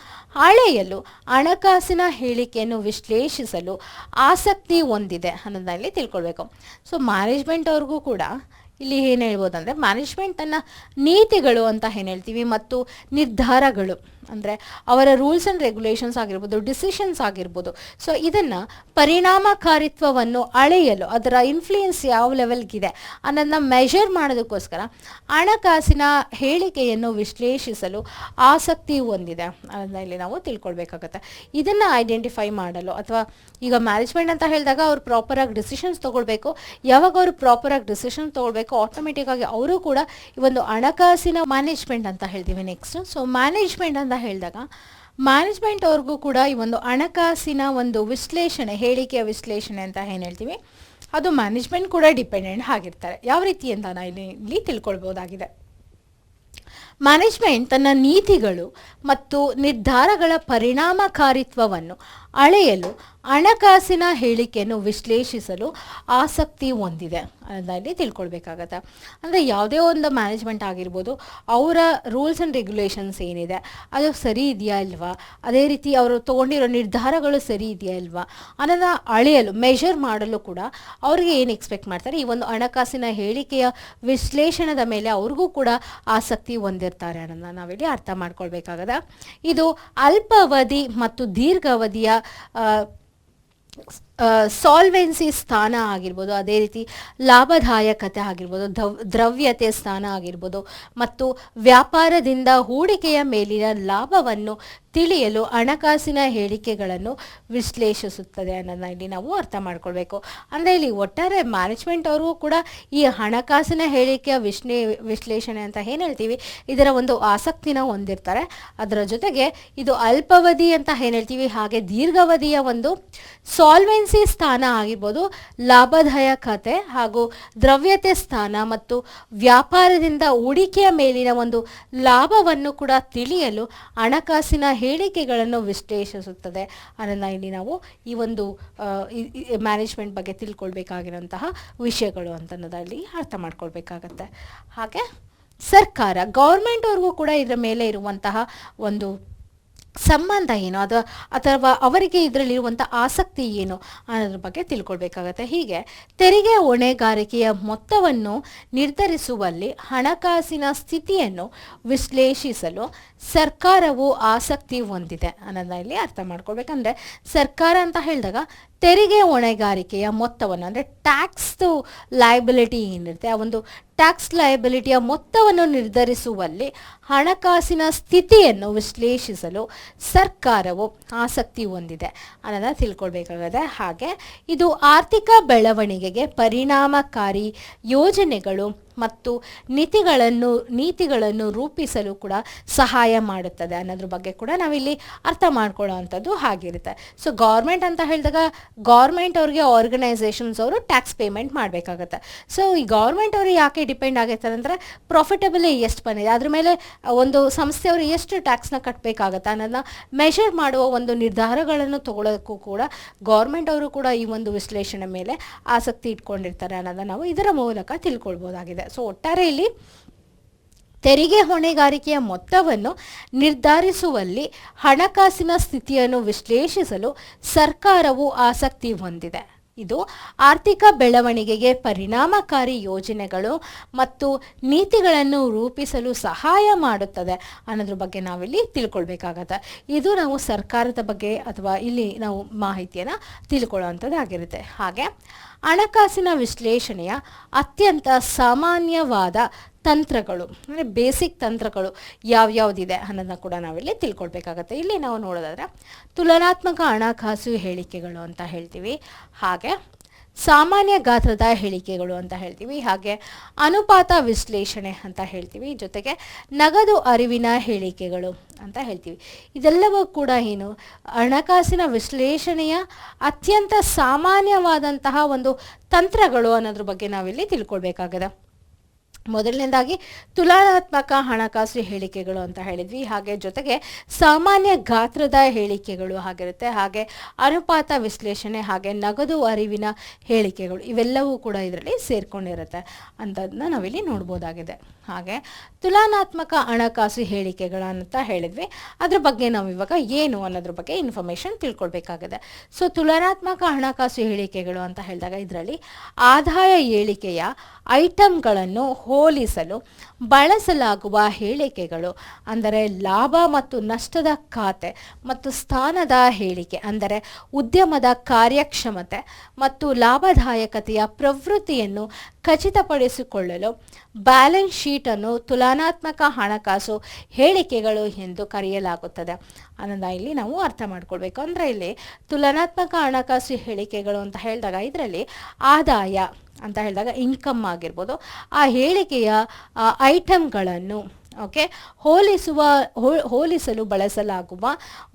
ಅಳೆಯಲು, ಹಣಕಾಸಿನ ಹೇಳಿಕೆಯನ್ನು ವಿಶ್ಲೇಷಿಸಲು ಆಸಕ್ತಿ ಹೊಂದಿದೆ ಅನ್ನೋದನ್ನ ಇಲ್ಲಿ ತಿಳ್ಕೊಳ್ಬೇಕು. ಸೊ ಮ್ಯಾನೇಜ್ಮೆಂಟ್ ಅವ್ರಿಗೂ ಕೂಡ ಇಲ್ಲಿ ಏನು ಹೇಳ್ಬೋದಂದ್ರೆ ಮ್ಯಾನೇಜ್ಮೆಂಟ್ ತನ್ನ ನೀತಿಗಳು ಅಂತ ಏನು ಹೇಳ್ತೀವಿ ಮತ್ತು ನಿರ್ಧಾರಗಳು. ಅಂದರೆ ಅವರ ರೂಲ್ಸ್ ಆ್ಯಂಡ್ ರೆಗ್ಯುಲೇಷನ್ಸ್ ಆಗಿರ್ಬೋದು ಡಿಸಿಷನ್ಸ್ ಆಗಿರ್ಬೋದು. ಸೊ ಇದನ್ನು ಪರಿಣಾಮಕಾರಿತ್ವವನ್ನು ಅಳೆಯಲು ಅದರ ಇನ್ಫ್ಲೂಯೆನ್ಸ್ ಯಾವ ಲೆವೆಲ್ಗಿದೆ ಅನ್ನೋದನ್ನ ಮೆಷರ್ ಮಾಡೋದಕ್ಕೋಸ್ಕರ ಹಣಕಾಸಿನ ಹೇಳಿಕೆಯನ್ನು ವಿಶ್ಲೇಷಿಸಲು ಆಸಕ್ತಿ ಹೊಂದಿದೆ ಅದನ್ನ ಇಲ್ಲಿ ನಾವು ತಿಳ್ಕೊಳ್ಬೇಕಾಗತ್ತೆ. ಇದನ್ನು ಐಡೆಂಟಿಫೈ ಮಾಡಲು ಅಥವಾ ಈಗ ಮ್ಯಾನೇಜ್ಮೆಂಟ್ ಅಂತ ಹೇಳಿದಾಗ ಅವ್ರು ಪ್ರಾಪರಾಗಿ ಡಿಸಿಷನ್ಸ್ ತೊಗೊಳ್ಬೇಕು. ಯಾವಾಗ ಅವರು ಪ್ರಾಪರಾಗಿ ಡಿಸಿಷನ್ ತೊಗೊಳ್ಬೇಕು ಆಟೋಮೆಟಿಕ್ ಆಗಿ ಅವರು ಕೂಡ ಈ ಒಂದು ಹಣಕಾಸಿನ ಮ್ಯಾನೇಜ್ಮೆಂಟ್ ಅಂತ ಹೇಳ್ತೀವಿ ನೆಕ್ಸ್ಟ್ ಸೊ ಮ್ಯಾನೇಜ್ಮೆಂಟ್ ಅಂತ ಹೇಳಿದಾಗ ಮ್ಯಾನೇಜ್ಮೆಂಟ್ ಅವ್ರಿಗೂ ಕೂಡ ಈ ಒಂದು ಹಣಕಾಸಿನ ಒಂದು ವಿಶ್ಲೇಷಣೆ, ಹೇಳಿಕೆಯ ವಿಶ್ಲೇಷಣೆ ಅಂತ ಏನು ಹೇಳ್ತೀವಿ? ಅದು ಮ್ಯಾನೇಜ್ಮೆಂಟ್ ಕೂಡ ಡಿಪೆಂಡೆಂಟ್ ಆಗಿರ್ತಾರೆ. ಯಾವ ರೀತಿ ಅಂತ ನಾನು ಇಲ್ಲಿ ಇಲ್ಲಿ ತಿಳ್ಕೊಳ್ಬೋದಾಗಿದೆ. ಮ್ಯಾನೇಜ್ಮೆಂಟ್ ತನ್ನ ನೀತಿಗಳು ಮತ್ತು ನಿರ್ಧಾರಗಳ ಪರಿಣಾಮಕಾರಿತ್ವವನ್ನು ಅಳೆಯಲು, ಹಣಕಾಸಿನ ಹೇಳಿಕೆಯನ್ನು ವಿಶ್ಲೇಷಿಸಲು ಆಸಕ್ತಿ ಹೊಂದಿದೆ ಅನ್ನೋದಲ್ಲಿ ತಿಳ್ಕೊಳ್ಬೇಕಾಗತ್ತೆ. ಅಂದರೆ ಯಾವುದೇ ಒಂದು ಮ್ಯಾನೇಜ್ಮೆಂಟ್ ಆಗಿರ್ಬೋದು, ಅವರ ರೂಲ್ಸ್ ಆ್ಯಂಡ್ ರೆಗ್ಯುಲೇಷನ್ಸ್ ಏನಿದೆ, ಅದು ಸರಿ ಇದೆಯಾ ಇಲ್ವಾ? ಅದೇ ರೀತಿ ಅವರು ತೊಗೊಂಡಿರೋ ನಿರ್ಧಾರಗಳು ಸರಿ ಇದೆಯಾ ಇಲ್ವಾ? ಅನ್ನೋದನ್ನ ಅಳೆಯಲು ಮೆಷರ್ ಮಾಡಲು ಕೂಡ ಅವ್ರಿಗೆ ಏನು ಎಕ್ಸ್ಪೆಕ್ಟ್ ಮಾಡ್ತಾರೆ? ಈ ಒಂದು ಹಣಕಾಸಿನ ಹೇಳಿಕೆಯ ವಿಶ್ಲೇಷಣದ ಮೇಲೆ ಅವ್ರಿಗೂ ಕೂಡ ಆಸಕ್ತಿ ಹೊಂದಿರ್ತಾರೆ ಅನ್ನೋದನ್ನ ನಾವಿಲ್ಲಿ ಅರ್ಥ ಮಾಡ್ಕೊಳ್ಬೇಕಾಗದ ಇದು ಅಲ್ಪಾವಧಿ ಮತ್ತು ದೀರ್ಘಾವಧಿಯ ಸಾಲ್ವೆನ್ಸಿ ಸ್ಥಾನ ಆಗಿರ್ಬೋದು, ಅದೇ ರೀತಿ ಲಾಭದಾಯಕತೆ ಆಗಿರ್ಬೋದು, ದ್ರವ್, ದ್ರವ್ಯತೆ ಸ್ಥಾನ ಆಗಿರ್ಬೋದು, ಮತ್ತು ವ್ಯಾಪಾರದಿಂದ ಹೂಡಿಕೆಯ ಮೇಲಿನ ಲಾಭವನ್ನು ತಿಳಿಯಲು ಹಣಕಾಸಿನ ಹೇಳಿಕೆಗಳನ್ನು ವಿಶ್ಲೇಷಿಸುತ್ತದೆ ಅನ್ನೋದನ್ನ ಇಲ್ಲಿ ನಾವು ಅರ್ಥ ಮಾಡ್ಕೊಳ್ಬೇಕು. ಅಂದರೆ ಇಲ್ಲಿ ಒಟ್ಟಾರೆ ಮ್ಯಾನೇಜ್ಮೆಂಟ್ ಅವರು ಕೂಡ ಈ ಹಣಕಾಸಿನ ಹೇಳಿಕೆಯ ವಿಶ್ಲೇ ವಿಶ್ಲೇಷಣೆ ಅಂತ ಏನು ಹೇಳ್ತೀವಿ? ಇದರ ಒಂದು ಆಸಕ್ತಿನ ಹೊಂದಿರ್ತಾರೆ. ಅದರ ಜೊತೆಗೆ ಇದು ಅಲ್ಪಾವಧಿ ಅಂತ ಏನು ಹೇಳ್ತೀವಿ? ಹಾಗೆ ದೀರ್ಘಾವಧಿಯ ಒಂದು ಸಾಲ್ವೆನ್ಸಿ ಸ್ಥಾನ ಆಗಿರ್ಬೋದು ಲಾಭದಾಯಕತೆ ಹಾಗೂ ದ್ರವ್ಯತೆ ಸ್ಥಾನ ಮತ್ತು ವ್ಯಾಪಾರದಿಂದ ಹೂಡಿಕೆಯ ಮೇಲಿನ ಒಂದು ಲಾಭವನ್ನು ಕೂಡ ತಿಳಿಯಲು ಹಣಕಾಸಿನ ಹೇಳಿಕೆಗಳನ್ನು ವಿಶ್ಲೇಷಿಸುತ್ತದೆ ಅನ್ನೋದನ್ನ ಇಲ್ಲಿ ನಾವು ಈ ಒಂದು ಮ್ಯಾನೇಜ್ಮೆಂಟ್ ಬಗ್ಗೆ ತಿಳ್ಕೊಳ್ಬೇಕಾಗಿರೋಂತಹ ವಿಷಯಗಳು ಅಂತ ಅನ್ನೋದಲ್ಲಿ ಅರ್ಥ ಮಾಡ್ಕೊಳ್ಬೇಕಾಗತ್ತೆ. ಹಾಗೆ ಸರ್ಕಾರ ಗೌರ್ಮೆಂಟ್ ಅವ್ರಿಗೂ ಕೂಡ ಇದರ ಮೇಲೆ ಇರುವಂತಹ ಒಂದು ಸಂಬಂಧ ಏನು? ಅದು ಅಥವಾ ಅವರಿಗೆ ಇದರಲ್ಲಿರುವಂಥ ಆಸಕ್ತಿ ಏನು ಅನ್ನೋದ್ರ ಬಗ್ಗೆ ತಿಳ್ಕೊಳ್ಬೇಕಾಗತ್ತೆ. ಹೀಗೆ ತೆರಿಗೆ ಹೊಣೆಗಾರಿಕೆಯ ಮೊತ್ತವನ್ನು ನಿರ್ಧರಿಸುವಲ್ಲಿ ಹಣಕಾಸಿನ ಸ್ಥಿತಿಯನ್ನು ವಿಶ್ಲೇಷಿಸಲು ಸರ್ಕಾರವು ಆಸಕ್ತಿ ಹೊಂದಿದೆ ಅನ್ನೋದನ್ನ ಇಲ್ಲಿ ಅರ್ಥ ಮಾಡ್ಕೊಳ್ಬೇಕಂದ್ರೆ ಸರ್ಕಾರ ಅಂತ ಹೇಳಿದಾಗ ತೆರಿಗೆ ಹೊಣೆಗಾರಿಕೆಯ ಮೊತ್ತವನ್ನು, ಅಂದರೆ ಟ್ಯಾಕ್ಸ್ದು ಲಯಬಿಲಿಟಿ ಏನಿರುತ್ತೆ, ಆ ಒಂದು ಟ್ಯಾಕ್ಸ್ ಲಯಬಿಲಿಟಿಯ ಮೊತ್ತವನ್ನು ನಿರ್ಧರಿಸುವಲ್ಲಿ ಹಣಕಾಸಿನ ಸ್ಥಿತಿಯನ್ನು ವಿಶ್ಲೇಷಿಸಲು ಸರ್ಕಾರವು ಆಸಕ್ತಿ ಹೊಂದಿದೆ ಅನ್ನೋದನ್ನ ತಿಳ್ಕೊಳ್ಬೇಕಾಗದೆ ಹಾಗೆ ಇದು ಆರ್ಥಿಕ ಬೆಳವಣಿಗೆಗೆ ಪರಿಣಾಮಕಾರಿ ಯೋಜನೆಗಳು ಮತ್ತು ನೀತಿಗಳನ್ನು ನೀತಿಗಳನ್ನು ರೂಪಿಸಲು ಕೂಡ ಸಹಾಯ ಮಾಡುತ್ತದೆ ಅನ್ನೋದ್ರ ಬಗ್ಗೆ ಕೂಡ ನಾವಿಲ್ಲಿ ಅರ್ಥ ಮಾಡ್ಕೊಳ್ಳೋ ಅಂಥದ್ದು ಹಾಗಿರುತ್ತೆ. ಸೊ ಗೌರ್ಮೆಂಟ್ ಅಂತ ಹೇಳಿದಾಗ ಗೌರ್ಮೆಂಟ್ ಅವ್ರಿಗೆ ಆರ್ಗನೈಸೇಷನ್ಸ್ ಅವರು ಟ್ಯಾಕ್ಸ್ ಪೇಮೆಂಟ್ ಮಾಡಬೇಕಾಗತ್ತೆ. ಸೊ ಈ ಗೌರ್ಮೆಂಟ್ ಅವರು ಯಾಕೆ ಡಿಪೆಂಡ್ ಆಗಿರ್ತಾರೆ ಅಂದರೆ ಪ್ರಾಫಿಟಬಲಿ ಎಷ್ಟು ಬಂದಿದೆ, ಅದ್ರ ಮೇಲೆ ಒಂದು ಸಂಸ್ಥೆಯವರು ಎಷ್ಟು ಟ್ಯಾಕ್ಸ್ನ ಕಟ್ಟಬೇಕಾಗತ್ತೆ ಅನ್ನೋದನ್ನ ಮೆಷರ್ ಮಾಡುವ ಒಂದು ನಿರ್ಧಾರಗಳನ್ನು ತಗೊಳ್ಳೋಕ್ಕೂ ಕೂಡ ಗೌರ್ಮೆಂಟ್ ಅವರು ಕೂಡ ಈ ಒಂದು ವಿಶ್ಲೇಷಣೆ ಮೇಲೆ ಆಸಕ್ತಿ ಇಟ್ಕೊಂಡಿರ್ತಾರೆ ಅನ್ನೋದನ್ನ ನಾವು ಇದರ ಮೂಲಕ ತಿಳ್ಕೊಳ್ಬೋದಾಗಿದೆ. ಸೊ ಒಟ್ಟಾರೆ ಇಲ್ಲಿ ತೆರಿಗೆ ಹೊಣೆಗಾರಿಕೆಯ ಮೊತ್ತವನ್ನು ನಿರ್ಧರಿಸುವಲ್ಲಿ ಹಣಕಾಸಿನ ಸ್ಥಿತಿಯನ್ನು ವಿಶ್ಲೇಷಿಸಲು ಸರ್ಕಾರವು ಆಸಕ್ತಿ ಹೊಂದಿದೆ. ಇದು ಆರ್ಥಿಕ ಬೆಳವಣಿಗೆಗೆ ಪರಿಣಾಮಕಾರಿ ಯೋಜನೆಗಳು ಮತ್ತು ನೀತಿಗಳನ್ನು ರೂಪಿಸಲು ಸಹಾಯ ಮಾಡುತ್ತದೆ ಅನ್ನೋದ್ರ ಬಗ್ಗೆ ನಾವಿಲ್ಲಿ ತಿಳ್ಕೊಳ್ಬೇಕಾಗತ್ತೆ. ಇದು ನಾವು ಸರ್ಕಾರದ ಬಗ್ಗೆ ಅಥವಾ ಇಲ್ಲಿ ನಾವು ಮಾಹಿತಿಯನ್ನು ತಿಳ್ಕೊಳ್ಳೋವಂಥದ್ದಾಗಿರುತ್ತೆ. ಹಾಗೆ ಹಣಕಾಸಿನ ವಿಶ್ಲೇಷಣೆಯ ಅತ್ಯಂತ ಸಾಮಾನ್ಯವಾದ ತಂತ್ರಗಳು, ಅಂದರೆ ಬೇಸಿಕ್ ತಂತ್ರಗಳು ಯಾವ್ಯಾವುದಿದೆ ಅನ್ನೋದನ್ನ ಕೂಡ ನಾವಿಲ್ಲಿ ತಿಳ್ಕೊಳ್ಬೇಕಾಗತ್ತೆ. ಇಲ್ಲಿ ನಾವು ನೋಡೋದಾದ್ರೆ ತುಲನಾತ್ಮಕ ಹಣಕಾಸು ಹೇಳಿಕೆಗಳು ಅಂತ ಹೇಳ್ತೀವಿ. ಹಾಗೆ ಸಾಮಾನ್ಯ ಗಾತ್ರದ ಹೇಳಿಕೆಗಳು ಅಂತ ಹೇಳ್ತೀವಿ. ಹಾಗೆ ಅನುಪಾತ ವಿಶ್ಲೇಷಣೆ ಅಂತ ಹೇಳ್ತೀವಿ. ಜೊತೆಗೆ ನಗದು ಅರಿವಿನ ಹೇಳಿಕೆಗಳು ಅಂತ ಹೇಳ್ತೀವಿ. ಇದೆಲ್ಲವೂ ಕೂಡ ಏನು, ಹಣಕಾಸಿನ ವಿಶ್ಲೇಷಣೆಯ ಅತ್ಯಂತ ಸಾಮಾನ್ಯವಾದಂತಹ ಒಂದು ತಂತ್ರಗಳು ಅನ್ನೋದ್ರ ಬಗ್ಗೆ ನಾವಿಲ್ಲಿ ತಿಳ್ಕೊಳ್ಬೇಕಾಗಿದೆ. ಮೊದಲನೇದಾಗಿ ತುಲನಾತ್ಮಕ ಹಣಕಾಸು ಹೇಳಿಕೆಗಳು ಅಂತ ಹೇಳಿದ್ವಿ. ಹಾಗೆ ಜೊತೆಗೆ ಸಾಮಾನ್ಯ ಗಾತ್ರದ ಹೇಳಿಕೆಗಳು ಆಗಿರುತ್ತೆ ಹಾಗೆ ಅನುಪಾತ ವಿಶ್ಲೇಷಣೆ, ಹಾಗೆ ನಗದು ಅರಿವಿನ ಹೇಳಿಕೆಗಳು ಇವೆಲ್ಲವೂ ಕೂಡ ಇದರಲ್ಲಿ ಸೇರ್ಕೊಂಡಿರುತ್ತೆ ಅಂತದನ್ನ ನಾವಿಲ್ಲಿ ನೋಡ್ಬೋದಾಗಿದೆ. ಹಾಗೆ ತುಲನಾತ್ಮಕ ಹಣಕಾಸು ಹೇಳಿಕೆಗಳಂತ ಹೇಳಿದ್ವಿ. ಅದ್ರ ಬಗ್ಗೆ ನಾವು ಇವಾಗ ಏನು ಅನ್ನೋದ್ರ ಬಗ್ಗೆ ಇನ್ಫಾರ್ಮೇಶನ್ ತಿಳ್ಕೊಳ್ಬೇಕಾಗಿದೆ. ಸೊ ತುಲನಾತ್ಮಕ ಹಣಕಾಸು ಹೇಳಿಕೆಗಳು ಅಂತ ಹೇಳಿದಾಗ ಇದರಲ್ಲಿ ಆದಾಯ ಹೇಳಿಕೆಯ ಐಟಮ್ಗಳನ್ನು ಹೋಲಿಸಲು ಬಳಸಲಾಗುವ ಹೇಳಿಕೆಗಳು, ಅಂದರೆ ಲಾಭ ಮತ್ತು ನಷ್ಟದ ಖಾತೆ ಮತ್ತು ಸ್ಥಾನದ ಹೇಳಿಕೆ, ಅಂದರೆ ಉದ್ಯಮದ ಕಾರ್ಯಕ್ಷಮತೆ ಮತ್ತು ಲಾಭದಾಯಕತೆಯ ಪ್ರವೃತ್ತಿಯನ್ನು ಖಚಿತಪಡಿಸಿಕೊಳ್ಳಲು ಬ್ಯಾಲೆನ್ಸ್ ಶೀಟನ್ನು ತುಲನಾತ್ಮಕ ಹಣಕಾಸು ಹೇಳಿಕೆಗಳು ಎಂದು ಕರೆಯಲಾಗುತ್ತದೆ. ಅನ್ನೋದ ಇಲ್ಲಿ ನಾವು ಅರ್ಥ ಮಾಡ್ಕೊಳ್ಬೇಕು. ಅಂದರೆ ಇಲ್ಲಿ ತುಲನಾತ್ಮಕ ಹಣಕಾಸು ಹೇಳಿಕೆಗಳು ಅಂತ ಹೇಳಿದಾಗ ಇದರಲ್ಲಿ ಆದಾಯ ಅಂತ ಹೇಳಿದಾಗ ಇನ್ಕಮ್ ಆಗಿರ್ಬೋದು. ಆ ಹೇಳಿಕೆಯ ಐಟಮ್ಗಳನ್ನು ಓಕೆ ಹೋಲಿಸುವ ಹೋಲಿಸಲು ಬಳಸಲಾಗುವ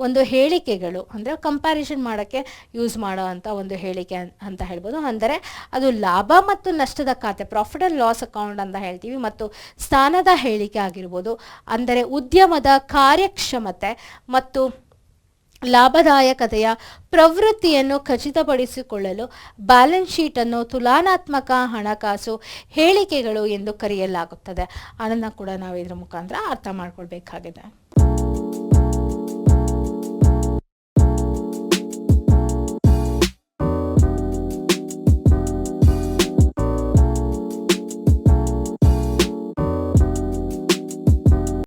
ಒಂದು ಹೇಳಿಕೆಗಳು, ಅಂದರೆ ಕಂಪ್ಯಾರಿಸನ್ ಮಾಡೋಕ್ಕೆ ಯೂಸ್ ಮಾಡೋ ಅಂಥ ಒಂದು ಹೇಳಿಕೆ ಅಂತ ಹೇಳ್ಬೋದು. ಅಂದರೆ ಅದು ಲಾಭ ಮತ್ತು ನಷ್ಟದ ಖಾತೆ ಪ್ರಾಫಿಟ್ ಆ್ಯಂಡ್ ಲಾಸ್ ಅಕೌಂಟ್ ಅಂತ ಹೇಳ್ತೀವಿ, ಮತ್ತು ಸ್ಥಾನದ ಹೇಳಿಕೆ ಆಗಿರ್ಬೋದು. ಅಂದರೆ ಉದ್ಯಮದ ಕಾರ್ಯಕ್ಷಮತೆ ಮತ್ತು ಲಾಭದಾಯಕತೆಯ ಪ್ರವೃತ್ತಿಯನ್ನು ಖಚಿತಪಡಿಸಿಕೊಳ್ಳಲು ಬ್ಯಾಲೆನ್ಸ್ ಶೀಟನ್ನು ತುಲನಾತ್ಮಕ ಹಣಕಾಸು ಹೇಳಿಕೆಗಳು ಎಂದು ಕರೆಯಲಾಗುತ್ತದೆ. ಅದನ್ನು ಕೂಡ ನಾವು ಇದರ ಮುಖಾಂತರ ಅರ್ಥ ಮಾಡ್ಕೊಳ್ಬೇಕಾಗಿದೆ.